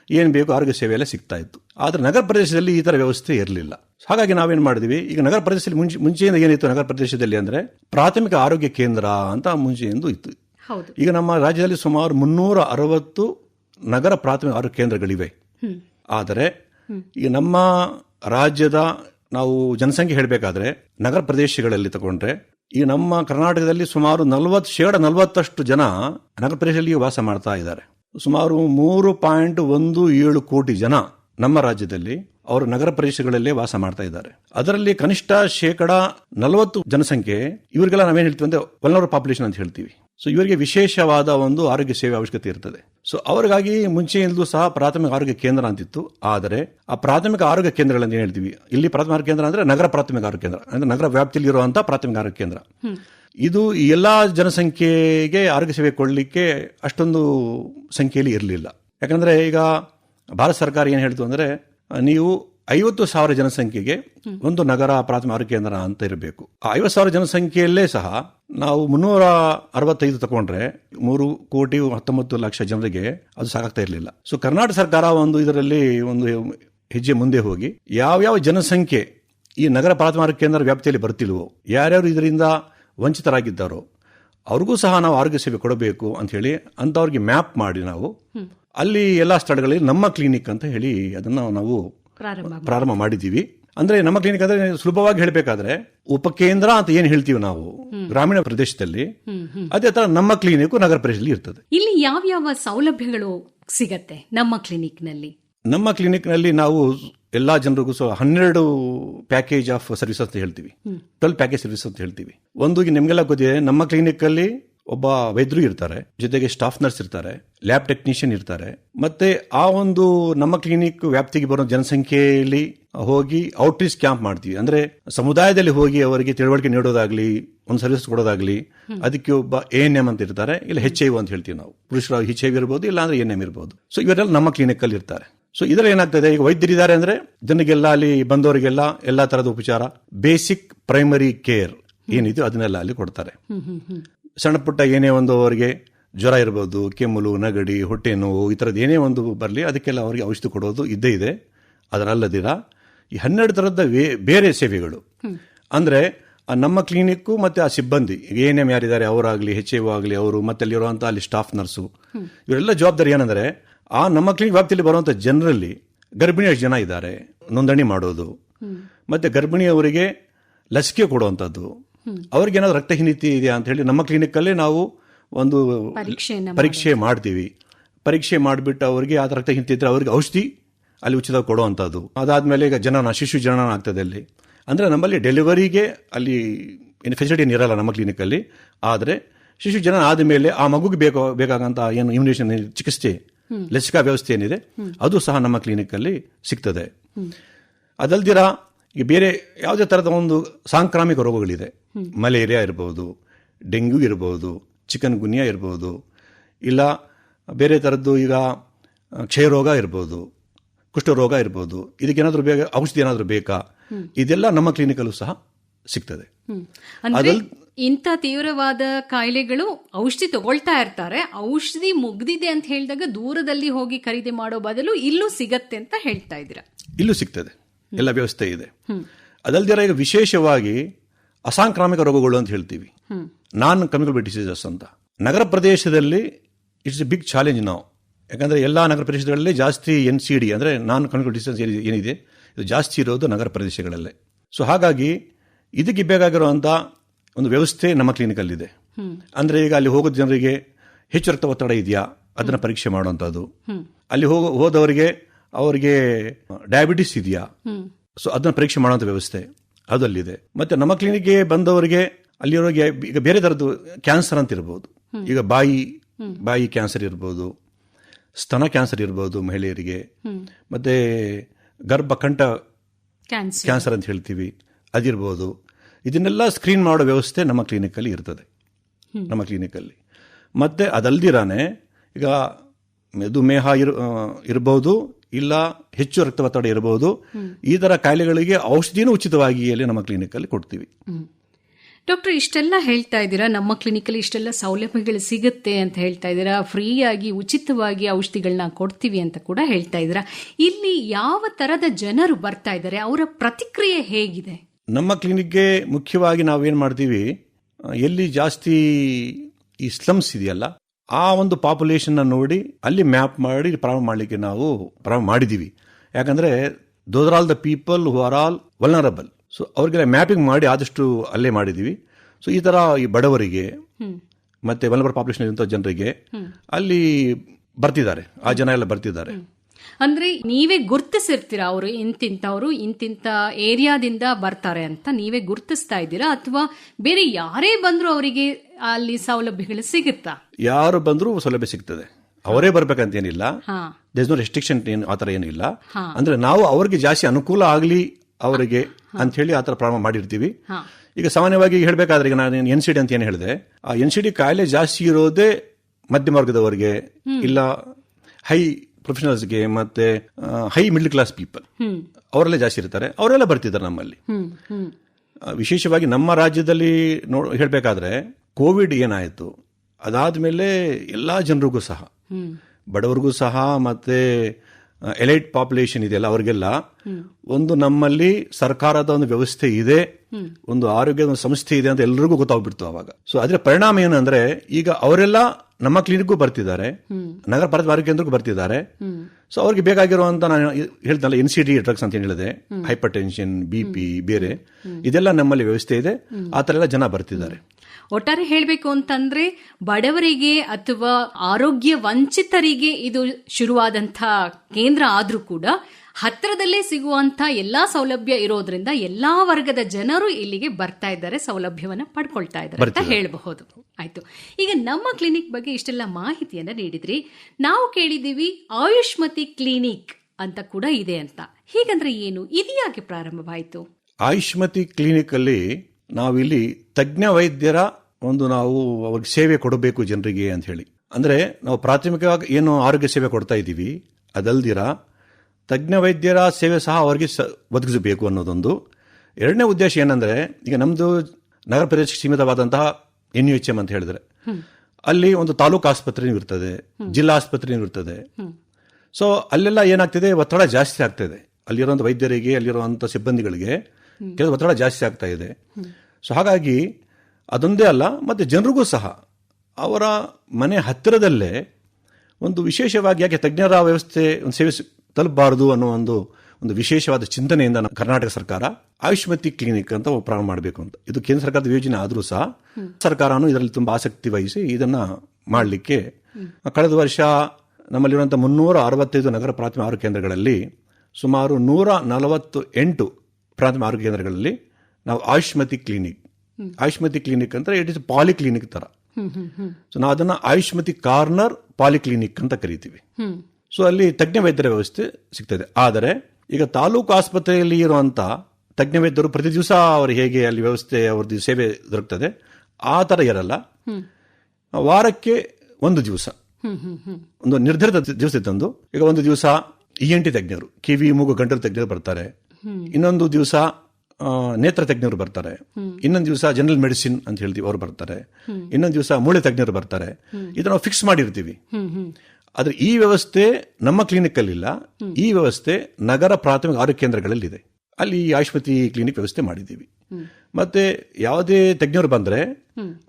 ಏನು ಬೇಕು ಆರೋಗ್ಯ ಸೇವೆ ಎಲ್ಲ ಸಿಗ್ತಾ ಇತ್ತು. ಆದರೆ ನಗರ ಪ್ರದೇಶದಲ್ಲಿ ಈ ಥರ ವ್ಯವಸ್ಥೆ ಇರಲಿಲ್ಲ. ಹಾಗಾಗಿ ನಾವೇನು ಮಾಡಿದ್ವಿ ಈಗ ನಗರ ಪ್ರದೇಶದಲ್ಲಿ ಮುಂಚೆ ಮುಂಚೆಯಿಂದ ಏನಿತ್ತು ನಗರ ಪ್ರದೇಶದಲ್ಲಿ ಅಂದರೆ ಪ್ರಾಥಮಿಕ ಆರೋಗ್ಯ ಕೇಂದ್ರ ಅಂತ ಮುಂಚೆಯಿಂದ ಇತ್ತು. ಈಗ ನಮ್ಮ ರಾಜ್ಯದಲ್ಲಿ ಸುಮಾರು ಮುನ್ನೂರ ಅರವತ್ತು ನಗರ ಪ್ರಾಥಮಿಕ ಆರೋಗ್ಯ ಕೇಂದ್ರಗಳಿವೆ. ಆದರೆ ಈಗ ನಮ್ಮ ರಾಜ್ಯದ ನಾವು ಜನಸಂಖ್ಯೆ ಹೇಳಬೇಕಾದ್ರೆ ನಗರ ಪ್ರದೇಶಗಳಲ್ಲಿ ತಗೊಂಡ್ರೆ ಈ ನಮ್ಮ ಕರ್ನಾಟಕದಲ್ಲಿ ಸುಮಾರು ನಲವತ್ತು ಶೇಕಡ ನಲವತ್ತಷ್ಟು ಜನ ನಗರ ಪ್ರದೇಶದಲ್ಲಿ ವಾಸ ಮಾಡ್ತಾ ಇದ್ದಾರೆ. ಸುಮಾರು ಮೂರು ಪಾಯಿಂಟ್ ಒಂದು ಏಳು ಕೋಟಿ ಜನ ನಮ್ಮ ರಾಜ್ಯದಲ್ಲಿ ಅವರು ನಗರ ಪ್ರದೇಶಗಳಲ್ಲೇ ವಾಸ ಮಾಡ್ತಾ ಇದ್ದಾರೆ. ಅದರಲ್ಲಿ ಕನಿಷ್ಠ ಶೇಕಡ ನಲವತ್ತು ಜನಸಂಖ್ಯೆ ಇವರಿಗೆಲ್ಲ ನಾವೇನ್ ಹೇಳ್ತೀವಿ ಅಂದ್ರೆ ವಲ್ನರ್ ಪಾಪ್ಯುಲೇಷನ್ ಅಂತ ಹೇಳ್ತೀವಿ. ಸೊ ಇವರಿಗೆ ವಿಶೇಷವಾದ ಒಂದು ಆರೋಗ್ಯ ಸೇವೆ ಅವಶ್ಯಕತೆ ಇರ್ತದೆ. ಸೊ ಅವರಿಗಾಗಿ ಮುಂಚೆಯಿಂದಲೂ ಸಹ ಪ್ರಾಥಮಿಕ ಆರೋಗ್ಯ ಕೇಂದ್ರ ಅಂತಿತ್ತು. ಆದರೆ ಆ ಪ್ರಾಥಮಿಕ ಆರೋಗ್ಯ ಕೇಂದ್ರಗಳನ್ನು ಹೇಳ್ತೀವಿ? ಇಲ್ಲಿ ಪ್ರಾಥಮಿಕ ಆರೋಗ್ಯ ಕೇಂದ್ರ ಅಂದ್ರೆ ನಗರ ಪ್ರಾಥಮಿಕ ಆರೋಗ್ಯ ಕೇಂದ್ರ. ಅಂದ್ರೆ ನಗರ ವ್ಯಾಪ್ತಿಯಲ್ಲಿ ಇರುವಂತಹ ಪ್ರಾಥಮಿಕ ಆರೋಗ್ಯ ಕೇಂದ್ರ. ಇದು ಎಲ್ಲ ಎಲ್ಲಾ ಜನಸಂಖ್ಯೆಗೆ ಆರೋಗ್ಯ ಸೇವೆ ಕೊಡಲಿಕ್ಕೆ ಅಷ್ಟೊಂದು ಸಂಖ್ಯೆಯಲ್ಲಿ ಇರಲಿಲ್ಲ. ಯಾಕಂದ್ರೆ ಈಗ ಭಾರತ ಸರ್ಕಾರ ಏನು ಹೇಳ್ತು ಅಂದ್ರೆ ನೀವು ಐವತ್ತು ಸಾವಿರ ಜನಸಂಖ್ಯೆಗೆ ಒಂದು ನಗರ ಪ್ರಾಥಮಿಕ ಆರೋಗ್ಯ ಕೇಂದ್ರ ಅಂತ ಇರಬೇಕು. ಆ ಐವತ್ತು ಸಾವಿರ ಜನಸಂಖ್ಯೆಯಲ್ಲೇ ಸಹ ನಾವು ಮುನ್ನೂರ ಅರವತ್ತೈದು ತಗೊಂಡ್ರೆ ಮೂರು ಕೋಟಿ ಹತ್ತೊಂಬತ್ತು ಲಕ್ಷ ಜನರಿಗೆ ಅದು ಸಾಕಾಗ್ತಾ ಇರಲಿಲ್ಲ. ಸೊ ಕರ್ನಾಟಕ ಸರ್ಕಾರ ಒಂದು ಇದರಲ್ಲಿ ಒಂದು ಹೆಜ್ಜೆ ಮುಂದೆ ಹೋಗಿ ಯಾವ್ಯಾವ ಜನಸಂಖ್ಯೆ ಈ ನಗರ ಪ್ರಾಥಮಿಕ ಆರೋಗ್ಯ ಕೇಂದ್ರ ವ್ಯಾಪ್ತಿಯಲ್ಲಿ ಬರ್ತಿಲ್ವೋ ಯಾರ್ಯಾರು ಇದರಿಂದ ವಂಚಿತರಾಗಿದ್ದಾರೋ ಅವ್ರಿಗೂ ಸಹ ನಾವು ಆರೋಗ್ಯ ಸೇವೆ ಕೊಡಬೇಕು ಅಂತ ಹೇಳಿ ಅಂಥವ್ರಿಗೆ ಮ್ಯಾಪ್ ಮಾಡಿ ನಾವು. ಅಲ್ಲಿ ಎಲ್ಲ ಸ್ಥಳಗಳಲ್ಲಿ ನಮ್ಮ ಕ್ಲಿನಿಕ್ ಅಂತ ಹೇಳಿ ಅದನ್ನು ನಾವು ಪ್ರಾರಂಭ ಮಾಡಿದ್ದೀವಿ. ಅಂದ್ರೆ ನಮ್ಮ ಕ್ಲಿನಿಕ್ ಅಂದ್ರೆ ಸುಲಭವಾಗಿ ಹೇಳಬೇಕಾದ್ರೆ ಉಪಕೇಂದ್ರ ಅಂತ ಏನ್ ಹೇಳ್ತೀವಿ ನಾವು? ಗ್ರಾಮೀಣ ಪ್ರದೇಶದಲ್ಲಿ. ಅದೇ ತರ ನಮ್ಮ ಕ್ಲಿನಿಕ್ ನಗರ ಪ್ರದೇಶದಲ್ಲಿ ಇರ್ತದೆ. ಇಲ್ಲಿ ಯಾವ ಯಾವ ಸೌಲಭ್ಯಗಳು ಸಿಗತ್ತೆ ನಮ್ಮ ಕ್ಲಿನಿಕ್ನಲ್ಲಿ ನಮ್ಮ ಕ್ಲಿನಿಕ್ನಲ್ಲಿ ನಾವು ಎಲ್ಲಾ ಜನರಿಗೂ ಸಹ ಹನ್ನೆರಡು ಪ್ಯಾಕೇಜ್ ಆಫ್ ಸರ್ವಿಸ್ ಅಂತ ಹೇಳ್ತೀವಿ. ಟ್ವೆಲ್ ಪ್ಯಾಕೇಜ್ ಸರ್ವಿಸ್ ಅಂತ ಹೇಳ್ತೀವಿ. ಒಂದು ಈಗ ನಿಮ್ಗೆಲ್ಲ ಗೊತ್ತಿದೆ ನಮ್ಮ ಕ್ಲಿನಿಕ್ ಅಲ್ಲಿ ಒಬ್ಬ ವೈದ್ಯರು ಇರ್ತಾರೆ, ಜೊತೆಗೆ ಸ್ಟಾಫ್ ನರ್ಸ್ ಇರ್ತಾರೆ ಲ್ಯಾಬ್ ಟೆಕ್ನಿಷಿಯನ್ ಇರ್ತಾರೆ. ಮತ್ತೆ ಆ ಒಂದು ನಮ್ಮ ಕ್ಲಿನಿಕ್ ವ್ಯಾಪ್ತಿಗೆ ಬರೋ ಜನಸಂಖ್ಯೆಯಲ್ಲಿ ಹೋಗಿ ಔಟ್ರೀಚ್ ಕ್ಯಾಂಪ್ ಮಾಡ್ತೀವಿ. ಅಂದ್ರೆ ಸಮುದಾಯದಲ್ಲಿ ಹೋಗಿ ಅವರಿಗೆ ತಿಳುವಳಿಕೆ ನೀಡೋದಾಗ್ಲಿ, ಒಂದು ಸರ್ವಿಸ್ ಕೊಡೋದಾಗ್ಲಿ, ಅದಕ್ಕೆ ಒಬ್ಬ ಎ ಎನ್ ಎಂ ಅಂತ ಇರ್ತಾರೆ, ಇಲ್ಲ ಹೆಚ್ ಐ ಅಂತ ಹೇಳ್ತೀವಿ ನಾವು. ಪುರುಷರ ಹೆಚ್ ಐ ಇರ್ಬೋದು ಇಲ್ಲ ಅಂದ್ರೆ ಎನ್ ಎಂ ಇರ್ಬೋದು. ಸೊ ಇವರೆಲ್ಲ ನಮ್ಮ ಕ್ಲಿನಿಕ್ ಅಲ್ಲಿ ಇರ್ತಾರೆ. ಸೊ ಇದರ ಏನಾಗ್ತದೆ, ಈಗ ವೈದ್ಯರು ಇದ್ದಾರೆ ಅಂದ್ರೆ ಜನಗೆಲ್ಲ ಅಲ್ಲಿ ಬಂದವರಿಗೆಲ್ಲ ಎಲ್ಲಾ ತರದ ಉಪಚಾರ ಬೇಸಿಕ್ ಪ್ರೈಮರಿ ಕೇರ್ ಏನಿದೆ ಅದನ್ನೆಲ್ಲ ಅಲ್ಲಿ ಕೊಡ್ತಾರೆ. ಸಣ್ಣ ಪುಟ್ಟ ಏನೇ ಒಂದು ಅವರಿಗೆ ಜ್ವರ ಇರ್ಬೋದು ಕೆಮ್ಮಲು ನಗಡಿ ಹೊಟ್ಟೆ ನೋವು ಈ ಥರದ್ದು ಏನೇ ಒಂದು ಬರಲಿ ಅದಕ್ಕೆಲ್ಲ ಅವರಿಗೆ ಔಷಧಿ ಕೊಡೋದು ಇದ್ದೇ ಇದೆ. ಅದರಲ್ಲದಿರ ಈ ಹನ್ನೆರಡು ಥರದ ವೇ- ಬೇರೆ ಸೇವೆಗಳು. ಅಂದರೆ ಆ ನಮ್ಮ ಕ್ಲಿನಿಕ್ಕು ಮತ್ತೆ ಆ ಸಿಬ್ಬಂದಿ ಏನೇಮ್ ಯಾರಿದ್ದಾರೆ ಅವರಾಗಲಿ ಹೆಚ್ ಐ ಆಗಲಿ ಅವರು ಮತ್ತೆ ಅಲ್ಲಿರುವಂಥ ಅಲ್ಲಿ ಸ್ಟಾಫ್ ನರ್ಸು ಇವರೆಲ್ಲ ಜವಾಬ್ದಾರಿ ಏನಂದರೆ ಆ ನಮ್ಮ ಕ್ಲಿನಿಕ್ ವ್ಯಾಪ್ತಿಯಲ್ಲಿ ಬರುವಂಥ ಜನರಲ್ಲಿ ಗರ್ಭಿಣಿ ಎಷ್ಟು ಜನ ಇದ್ದಾರೆ ನೋಂದಣಿ ಮಾಡೋದು. ಮತ್ತು ಗರ್ಭಿಣಿಯವರಿಗೆ ಲಸಿಕೆ ಕೊಡುವಂಥದ್ದು. ಅವ್ರಿಗೆ ಏನಾದ್ರು ರಕ್ತಹೀನತೆ ಇದೆಯಾ ಅಂತ ಹೇಳಿ ನಮ್ಮ ಕ್ಲಿನಿಕ್ಕಲ್ಲೇ ನಾವು ಒಂದು ಪರೀಕ್ಷೆ ಮಾಡ್ತೀವಿ. ಪರೀಕ್ಷೆ ಮಾಡಿಬಿಟ್ಟು ಅವರಿಗೆ ಆ ರಕ್ತಹೀನತೆ ಇದ್ರೆ ಅವರಿಗೆ ಔಷಧಿ ಅಲ್ಲಿ ಉಚಿತ ಕೊಡುವಂಥದ್ದು. ಅದಾದ್ಮೇಲೆ ಈಗ ಜನನ ಶಿಶು ಜನನ ಆಗ್ತದೆ ಅಲ್ಲಿ. ಅಂದ್ರೆ ನಮ್ಮಲ್ಲಿ ಡೆಲಿವರಿಗೆ ಅಲ್ಲಿ ಏನು ಫೆಸಿಲಿಟಿ ಇರಲ್ಲ ನಮ್ಮ ಕ್ಲಿನಿಕಲ್ಲಿ. ಆದರೆ ಶಿಶು ಜನನ ಆದ್ಮೇಲೆ ಆ ಮಗುಗೆ ಬೇಕು ಬೇಕಾಗಂತ ಏನು ಇಮ್ಯುನೇಷನ್ ಚಿಕಿತ್ಸೆ ಲಸಿಕಾ ವ್ಯವಸ್ಥೆ ಏನಿದೆ ಅದು ಸಹ ನಮ್ಮ ಕ್ಲಿನಿಕಲ್ಲಿ ಸಿಗ್ತದೆ. ಅದಲ್ದಿರ ಈಗ ಬೇರೆ ಯಾವುದೇ ಥರದ ಒಂದು ಸಾಂಕ್ರಾಮಿಕ ರೋಗಗಳಿದೆ. ಮಲೇರಿಯಾ ಇರ್ಬೋದು ಡೆಂಗ್ಯೂ ಇರ್ಬೋದು ಚಿಕನ್ ಗುನ್ಯಾ ಇರ್ಬೋದು ಇಲ್ಲ ಬೇರೆ ಥರದ್ದು ಈಗ ಕ್ಷಯರೋಗ ಇರ್ಬೋದು ಕುಷ್ಠರೋಗ ಇರ್ಬೋದು ಇದಕ್ಕೇನಾದರೂ ಬೇಗ ಔಷಧಿ ಏನಾದರೂ ಬೇಕಾ? ಇದೆಲ್ಲ ನಮ್ಮ ಕ್ಲಿನಿಕಲ್ಲೂ ಸಹ ಸಿಗ್ತದೆ. ಇಂಥ ತೀವ್ರವಾದ ಕಾಯಿಲೆಗಳು ಔಷಧಿ ತಗೊಳ್ತಾ ಇರ್ತಾರೆ. ಔಷಧಿ ಮುಗ್ದಿದೆ ಅಂತ ಹೇಳಿದಾಗ ದೂರದಲ್ಲಿ ಹೋಗಿ ಖರೀದಿ ಮಾಡೋ ಬದಲು ಇಲ್ಲೂ ಸಿಗತ್ತೆ ಅಂತ ಹೇಳ್ತಾ ಇದ್ದೀರಾ? ಇಲ್ಲೂ ಸಿಗ್ತದೆ. ಎಲ್ಲ ವ್ಯವಸ್ಥೆ ಇದೆ. ಅದಲ್ದಿರ ಈಗ ವಿಶೇಷವಾಗಿ ಅಸಾಂಕ್ರಾಮಿಕ ರೋಗಗಳು ಅಂತ ಹೇಳ್ತೀವಿ. ನಾನ್ ಕಮ್ಯುನಿಕಬಲ್ ಡಿಸೀಸಸ್ ಅಂತ. ನಗರ ಪ್ರದೇಶದಲ್ಲಿ ಇಟ್ಸ್ ಎ ಬಿಗ್ ಚಾಲೆಂಜ್ ನಾವು ಯಾಕಂದ್ರೆ ಎಲ್ಲ ನಗರ ಪ್ರದೇಶಗಳಲ್ಲಿ ಜಾಸ್ತಿ ಎನ್ ಸಿ ಡಿ ಅಂದ್ರೆ ನಾನ್ ಕಮ್ಯುನಿಕಬಲ್ ಡಿಸೀಸ್ ಏನಿದೆ? ಇದು ಜಾಸ್ತಿ ಇರೋದು ನಗರ ಪ್ರದೇಶಗಳಲ್ಲೇ. ಸೊ ಹಾಗಾಗಿ ಇದಕ್ಕೆ ಬೇಕಾಗಿರುವಂಥ ಒಂದು ವ್ಯವಸ್ಥೆ ನಮ್ಮ ಕ್ಲಿನಿಕಲ್ಲಿದೆ ಅಂದ್ರೆ ಈಗ ಅಲ್ಲಿ ಹೋಗೋ ಜನರಿಗೆ ಹೆಚ್ಚು ರಕ್ತ ಒತ್ತಡ ಇದೆಯಾ? ಅದನ್ನು ಪರೀಕ್ಷೆ ಮಾಡುವಂಥದ್ದು ಅಲ್ಲಿ ಹೋಗೋ ಹೋದವರಿಗೆ ಅವರಿಗೆ ಡಯಾಬಿಟಿಸ್ ಇದೆಯಾ? ಸೊ ಅದನ್ನ ಪರೀಕ್ಷೆ ಮಾಡುವಂಥ ವ್ಯವಸ್ಥೆ ಅದಲ್ಲಿದೆ. ಮತ್ತೆ ನಮ್ಮ ಕ್ಲಿನಿಕ್ಗೆ ಬಂದವರಿಗೆ ಅಲ್ಲಿರೋರಿಗೆ ಈಗ ಬೇರೆ ಥರದ್ದು ಕ್ಯಾನ್ಸರ್ ಅಂತ ಇರ್ಬೋದು. ಈಗ ಬಾಯಿ ಬಾಯಿ ಕ್ಯಾನ್ಸರ್ ಇರ್ಬೋದು ಸ್ತನ ಕ್ಯಾನ್ಸರ್ ಇರ್ಬೋದು ಮಹಿಳೆಯರಿಗೆ. ಮತ್ತೆ ಗರ್ಭಕಂಠ ಕ್ಯಾನ್ಸರ್ ಕ್ಯಾನ್ಸರ್ ಅಂತ ಹೇಳ್ತೀವಿ ಅದಿರ್ಬೋದು. ಇದನ್ನೆಲ್ಲ ಸ್ಕ್ರೀನ್ ಮಾಡೋ ವ್ಯವಸ್ಥೆ ನಮ್ಮ ಕ್ಲಿನಿಕಲ್ಲಿ ಇರ್ತದೆ. ನಮ್ಮ ಕ್ಲಿನಿಕಲ್ಲಿ ಮತ್ತೆ ಅದಲ್ದಿರಾನೆ ಈಗ ಮಧುಮೇಹ ಇರ್ ಇರ್ಬೋದು ಇಲ್ಲ ಹೆಚ್ಚು ರಕ್ತ ಒತ್ತಡ ಇರಬಹುದು. ಈ ತರ ಕಾಯಿಲೆಗಳಿಗೆ ಔಷಧಿನೂ ಉಚಿತವಾಗಿ ಇಲ್ಲಿ ನಮ್ಮ ಕ್ಲಿನಿಕಲ್ಲಿ ಕೊಡ್ತೀವಿ. ಡಾಕ್ಟರ್ ಇಷ್ಟೆಲ್ಲ ಹೇಳ್ತಾ ಇದ್ದೀರಾ? ನಮ್ಮ ಕ್ಲಿನಿಕಲ್ಲಿ ಇಷ್ಟೆಲ್ಲ ಸೌಲಭ್ಯಗಳು ಸಿಗುತ್ತೆ ಅಂತ ಹೇಳ್ತಾ ಇದ್ದೀರಾ? ಫ್ರೀಯಾಗಿ ಉಚಿತವಾಗಿ ಔಷಧಿಗಳನ್ನ ಕೊಡ್ತೀವಿ ಅಂತ ಕೂಡ ಹೇಳ್ತಾ ಇದ್ದೀರಾ? ಇಲ್ಲಿ ಯಾವ ತರದ ಜನರು ಬರ್ತಾ ಇದ್ದಾರೆ? ಅವರ ಪ್ರತಿಕ್ರಿಯೆ ಹೇಗಿದೆ? ನಮ್ಮ ಕ್ಲಿನಿಕ್ಗೆ ಮುಖ್ಯವಾಗಿ ನಾವೇನು ಮಾಡ್ತೀವಿ ಎಲ್ಲಿ ಜಾಸ್ತಿ ಈ ಸ್ಲಮ್ಸ್ ಇದೆಯಲ್ಲ ಆ ಒಂದು ಪಾಪ್ಯುಲೇಷನ್ನ ನೋಡಿ ಅಲ್ಲಿ ಮ್ಯಾಪ್ ಮಾಡಿ ಪ್ರಾರಂಭ ಮಾಡಲಿಕ್ಕೆ ನಾವು ಪ್ರಾರಂಭ ಮಾಡಿದ್ದೀವಿ. ಯಾಕಂದರೆ those all the people who are all vulnerable so ಅವ್ರಿಗೆಲ್ಲ ಮ್ಯಾಪಿಂಗ್ ಮಾಡಿ ಆದಷ್ಟು ಅಲ್ಲೇ ಮಾಡಿದ್ದೀವಿ. ಸೊ ಈ ಥರ ಈ ಬಡವರಿಗೆ ಮತ್ತೆ ವಲ್ನರಬಲ್ ಪಾಪ್ಯುಲೇಷನ್ ಇರುವಂಥ ಜನರಿಗೆ ಅಲ್ಲಿ ಬರ್ತಿದ್ದಾರೆ. ಆ ಜನ ಎಲ್ಲ ಬರ್ತಿದ್ದಾರೆ. ಅಂದ್ರೆ ನೀವೇ ಗುರ್ತಿಸಿರ್ತೀರಾ ಅವರು ಇಂತಿಂತವ್ರು ಇಂತಿಂತ ಏರಿಯಾದಿಂದ ಬರ್ತಾರೆ ಅಂತ ನೀವೇ ಗುರ್ತಿಸ್ತಾ ಇದ್ದೀರಾ? ಅಥವಾ ಬೇರೆ ಯಾರೇ ಬಂದ್ರು ಅವರಿಗೆ ಅಲ್ಲಿ ಸೌಲಭ್ಯಗಳು ಸಿಗುತ್ತಾ? ಯಾರು ಬಂದರೂ ಸೌಲಭ್ಯ ಸಿಗ್ತದೆ. ಅವರೇ ಬರ್ಬೇಕಂತೇನಿಲ್ಲ ಏನಿಲ್ಲ. ದೇಸ್ ನೋ ರೆಸ್ಟ್ರಿಕ್ಷನ್ ಏನು ಆ ಥರ ಏನಿಲ್ಲ. ಅಂದ್ರೆ ನಾವು ಅವ್ರಿಗೆ ಜಾಸ್ತಿ ಅನುಕೂಲ ಆಗಲಿ ಅವರಿಗೆ ಅಂತ ಹೇಳಿ ಆ ಥರ ಪ್ರಾರಂಭ ಮಾಡಿರ್ತೀವಿ. ಈಗ ಸಾಮಾನ್ಯವಾಗಿ ಹೇಳಬೇಕಾದ್ರೆ ಈಗ ನಾನು ಎನ್ ಸಿ ಡಿ ಅಂತ ಏನು ಹೇಳಿದೆ ಆ ಎನ್ ಸಿ ಡಿ ಕಾಯಿಲೆ ಜಾಸ್ತಿ ಇರೋದೇ ಮಧ್ಯಮ ವರ್ಗದವರಿಗೆ ಇಲ್ಲ ಹೈ ಪ್ರೊಫೆಷನಲ್ಸ್ಗೆ ಮತ್ತೆ ಹೈ ಮಿಡ್ಲ್ ಕ್ಲಾಸ್ ಪೀಪಲ್ ಅವರೆಲ್ಲ ಜಾಸ್ತಿ ಇರ್ತಾರೆ. ಅವರೆಲ್ಲ ಬರ್ತಿದ್ದಾರೆ ನಮ್ಮಲ್ಲಿ. ವಿಶೇಷವಾಗಿ ನಮ್ಮ ರಾಜ್ಯದಲ್ಲಿ ನೋ ಹೇಳಬೇಕಾದ್ರೆ ಕೋವಿಡ್ ಏನಾಯಿತು, ಅದಾದಮೇಲೆ ಎಲ್ಲ ಜನರಿಗೂ ಸಹ. ಬಡವರಿಗೂ ಸಹ ಮತ್ತೆ ಎಲೈಟ್ ಪಾಪ್ಯುಲೇಷನ್ ಇದೆಯಲ್ಲ ಅವರಿಗೆಲ್ಲ. ಒಂದು ನಮ್ಮಲ್ಲಿ ಸರ್ಕಾರದ ಒಂದು ವ್ಯವಸ್ಥೆ ಇದೆ, ಒಂದು ಆರೋಗ್ಯದ ಒಂದು ಸಂಸ್ಥೆ ಇದೆ ಅಂತ ಎಲ್ರಿಗೂ ಗೊತ್ತಾಗ್ಬಿಡ್ತು ಅವಾಗ. ಸೊ ಅದರ ಪರಿಣಾಮ ಏನಂದ್ರೆ ಈಗ ಅವರೆಲ್ಲ ನಮ್ಮ ಕ್ಲಿನಿಕ್ಗೂ ಬರ್ತಿದ್ದಾರೆ, ನಗರ ಪರ ಆರೋಗ್ಯ ಕೇಂದ್ರಕ್ಕೂ ಬರ್ತಿದ್ದಾರೆ. ಸೊ ಅವ್ರಿಗೆ ಬೇಕಾಗಿರುವಂತ ನಾನು ಹೇಳ್ತಲ್ಲ ಎನ್ ಸಿ ಡಿ ಡ್ರಗ್ಸ್ ಅಂತ ಹೇಳಿದೆ ಹೈಪರ್ ಟೆನ್ಷನ್ ಬಿ ಪಿ ಬೇರೆ. ಇದೆಲ್ಲ ನಮ್ಮಲ್ಲಿ ವ್ಯವಸ್ಥೆ ಇದೆ, ಆ ಥರ ಎಲ್ಲ ಜನ ಬರ್ತಿದ್ದಾರೆ. ಒಟ್ಟಾರೆ ಹೇಳಬೇಕು ಅಂತಂದ್ರೆ ಬಡವರಿಗೆ ಅಥವಾ ಆರೋಗ್ಯ ವಂಚಿತರಿಗೆ ಇದು ಶುರುವಾದಂಥ ಕೇಂದ್ರ ಆದರೂ ಕೂಡ ಹತ್ತಿರದಲ್ಲೇ ಸಿಗುವಂತ ಎಲ್ಲಾ ಸೌಲಭ್ಯ ಇರೋದ್ರಿಂದ ಎಲ್ಲಾ ವರ್ಗದ ಜನರು ಇಲ್ಲಿಗೆ ಬರ್ತಾ ಇದ್ದಾರೆ ಸೌಲಭ್ಯವನ್ನ ಪಡ್ಕೊಳ್ತಾ ಇದ್ದಾರೆ ಅಂತ ಹೇಳಬಹುದು. ಆಯ್ತು. ಈಗ ನಮ್ಮ ಕ್ಲಿನಿಕ್ ಬಗ್ಗೆ ಇಷ್ಟೆಲ್ಲ ಮಾಹಿತಿಯನ್ನ ನೀಡಿದ್ರಿ. ನಾವು ಕೇಳಿದೀವಿ ಆಯುಷ್ಮತಿ ಕ್ಲಿನಿಕ್ ಅಂತ ಕೂಡ ಇದೆ ಅಂತ. ಹೀಗಂದ್ರೆ ಏನು? ಇದು ಯಾಕೆ ಪ್ರಾರಂಭವಾಯಿತು? ಆಯುಷ್ಮತಿ ಕ್ಲಿನಿಕ್ ಅಲ್ಲಿ ನಾವಿಲ್ಲಿ ತಜ್ಞ ವೈದ್ಯರ ಒಂದು ನಾವು ಅವ್ರಿಗೆ ಸೇವೆ ಕೊಡಬೇಕು ಜನರಿಗೆ ಅಂತ ಹೇಳಿ. ಅಂದರೆ ನಾವು ಪ್ರಾಥಮಿಕವಾಗಿ ಏನು ಆರೋಗ್ಯ ಸೇವೆ ಕೊಡ್ತಾ ಇದ್ದೀವಿ ಅದಲ್ದಿರ ತಜ್ಞ ವೈದ್ಯರ ಸೇವೆ ಸಹ ಅವರಿಗೆ ಸ ಒದಗಿಸಬೇಕು ಅನ್ನೋದೊಂದು. ಎರಡನೇ ಉದ್ದೇಶ ಏನಂದರೆ ಈಗ ನಮ್ಮದು ನಗರ ಪ್ರದೇಶಕ್ಕೆ ಸೀಮಿತವಾದಂತಹ ಎನ್ ಯು ಎಚ್ ಎಂ ಅಂತ ಹೇಳಿದ್ರೆ. ಅಲ್ಲಿ ಒಂದು ತಾಲೂಕು ಆಸ್ಪತ್ರೆನೂ ಇರ್ತದೆ ಜಿಲ್ಲಾ ಆಸ್ಪತ್ರೆನೂ ಇರ್ತದೆ. ಸೊ ಅಲ್ಲೆಲ್ಲ ಏನಾಗ್ತಿದೆ ಒತ್ತಡ ಜಾಸ್ತಿ ಆಗ್ತಿದೆ. ಅಲ್ಲಿರುವಂಥ ವೈದ್ಯರಿಗೆ ಅಲ್ಲಿರುವಂಥ ಸಿಬ್ಬಂದಿಗಳಿಗೆ ಕೆಲವು ಒತ್ತಡ ಜಾಸ್ತಿ ಆಗ್ತಾ ಇದೆ. ಸೊ ಹಾಗಾಗಿ ಅದೊಂದೇ ಅಲ್ಲ ಮತ್ತು ಜನರಿಗೂ ಸಹ. ಅವರ ಮನೆ ಹತ್ತಿರದಲ್ಲೇ ಒಂದು ವಿಶೇಷವಾಗಿ ಯಾಕೆ ತಜ್ಞರ ವ್ಯವಸ್ಥೆ ಒಂದು ಸೇವೆ ತಲುಪಬಾರದು ಅನ್ನೋ ಒಂದು ಒಂದು ವಿಶೇಷವಾದ ಚಿಂತನೆಯಿಂದ ನಮ್ಮ ಕರ್ನಾಟಕ ಸರ್ಕಾರ ಆಯುಷ್ಮತಿ ಕ್ಲಿನಿಕ್ ಅಂತ ಪ್ರಾರಂಭ ಮಾಡಬೇಕು ಅಂತ. ಇದು ಕೇಂದ್ರ ಸರ್ಕಾರದ ಯೋಜನೆ ಆದರೂ ಸಹ ಸರ್ಕಾರನು ಇದರಲ್ಲಿ ತುಂಬಾ ಆಸಕ್ತಿ ವಹಿಸಿ ಇದನ್ನ ಮಾಡಲಿಕ್ಕೆ ಕಳೆದ ವರ್ಷ ನಮ್ಮಲ್ಲಿರುವಂಥ ಮುನ್ನೂರ ಅರವತ್ತೈದು ನಗರ ಪ್ರಾಥಮಿಕ ಆರೋಗ್ಯ ಕೇಂದ್ರಗಳಲ್ಲಿ ಸುಮಾರು ನೂರ ನಲವತ್ತು ಎಂಟು ಪ್ರಾಥಮಿಕ ಆರೋಗ್ಯ ಕೇಂದ್ರಗಳಲ್ಲಿ ನಾವು ಆಯುಷ್ಮತಿ ಕ್ಲಿನಿಕ್ ಆಯುಷ್ಮತಿ ಕ್ಲಿನಿಕ್ ಅಂದ್ರೆ ಇಟ್ ಇಸ್ ಪಾಲಿ ಕ್ಲಿನಿಕ್ ತರ. ಸೊ ನಾವು ಅದನ್ನ ಆಯುಷ್ಮತಿ ಕಾರ್ನರ್ ಪಾಲಿ ಕ್ಲಿನಿಕ್ ಅಂತ ಕರಿತೀವಿ. ಸೊ ಅಲ್ಲಿ ತಜ್ಞ ವೈದ್ಯರ ವ್ಯವಸ್ಥೆ ಸಿಗ್ತದೆ. ಆದರೆ, ಈಗ ತಾಲೂಕು ಆಸ್ಪತ್ರೆಯಲ್ಲಿ ಇರುವಂತ ತಜ್ಞ ವೈದ್ಯರು ಪ್ರತಿ ದಿವಸ ಅವರು ಹೇಗೆ ಅಲ್ಲಿ ವ್ಯವಸ್ಥೆ, ಅವ್ರದ್ದು ಸೇವೆ ದೊರಕ್ತದೆ, ಆ ತರ ಇರಲ್ಲ. ವಾರಕ್ಕೆ ಒಂದು ದಿವಸ. ಒಂದು ನಿರ್ಧಾರಿತ ದಿವಸ ತಂದು ಈಗ ಒಂದು ದಿವಸ ಇ ಎನ್ ಟಿ ತಜ್ಞರು ಕಿವಿ ಮೂಗು ಗಂಟಲು ತಜ್ಞರು ಬರ್ತಾರೆ. ಇನ್ನೊಂದು ದಿವಸ ನೇತ್ರ ತಜ್ಞರು ಬರ್ತಾರೆ. ಇನ್ನೊಂದು ದಿವಸ ಜನರಲ್ ಮೆಡಿಸಿನ್ ಅಂತ ಹೇಳ್ತೀವಿ, ಅವ್ರು ಬರ್ತಾರೆ. ಇನ್ನೊಂದು ದಿವಸ ಮೂಳೆ ತಜ್ಞರು ಬರ್ತಾರೆ. ಇದನ್ನ ನಾವು ಫಿಕ್ಸ್ ಮಾಡಿರ್ತೀವಿ. ಆದ್ರೆ ಈ ವ್ಯವಸ್ಥೆ ನಮ್ಮ ಕ್ಲಿನಿಕ್ ಅಲ್ಲಿಲ್ಲ. ಈ ವ್ಯವಸ್ಥೆ ನಗರ ಪ್ರಾಥಮಿಕ ಆರೋಗ್ಯ ಕೇಂದ್ರಗಳಲ್ಲಿದೆ. ಅಲ್ಲಿ ಆಯುಷ್ಮತಿ ಕ್ಲಿನಿಕ್ ವ್ಯವಸ್ಥೆ ಮಾಡಿದ್ದೀವಿ. ಮತ್ತೆ ಯಾವುದೇ ತಜ್ಞರು ಬಂದ್ರೆ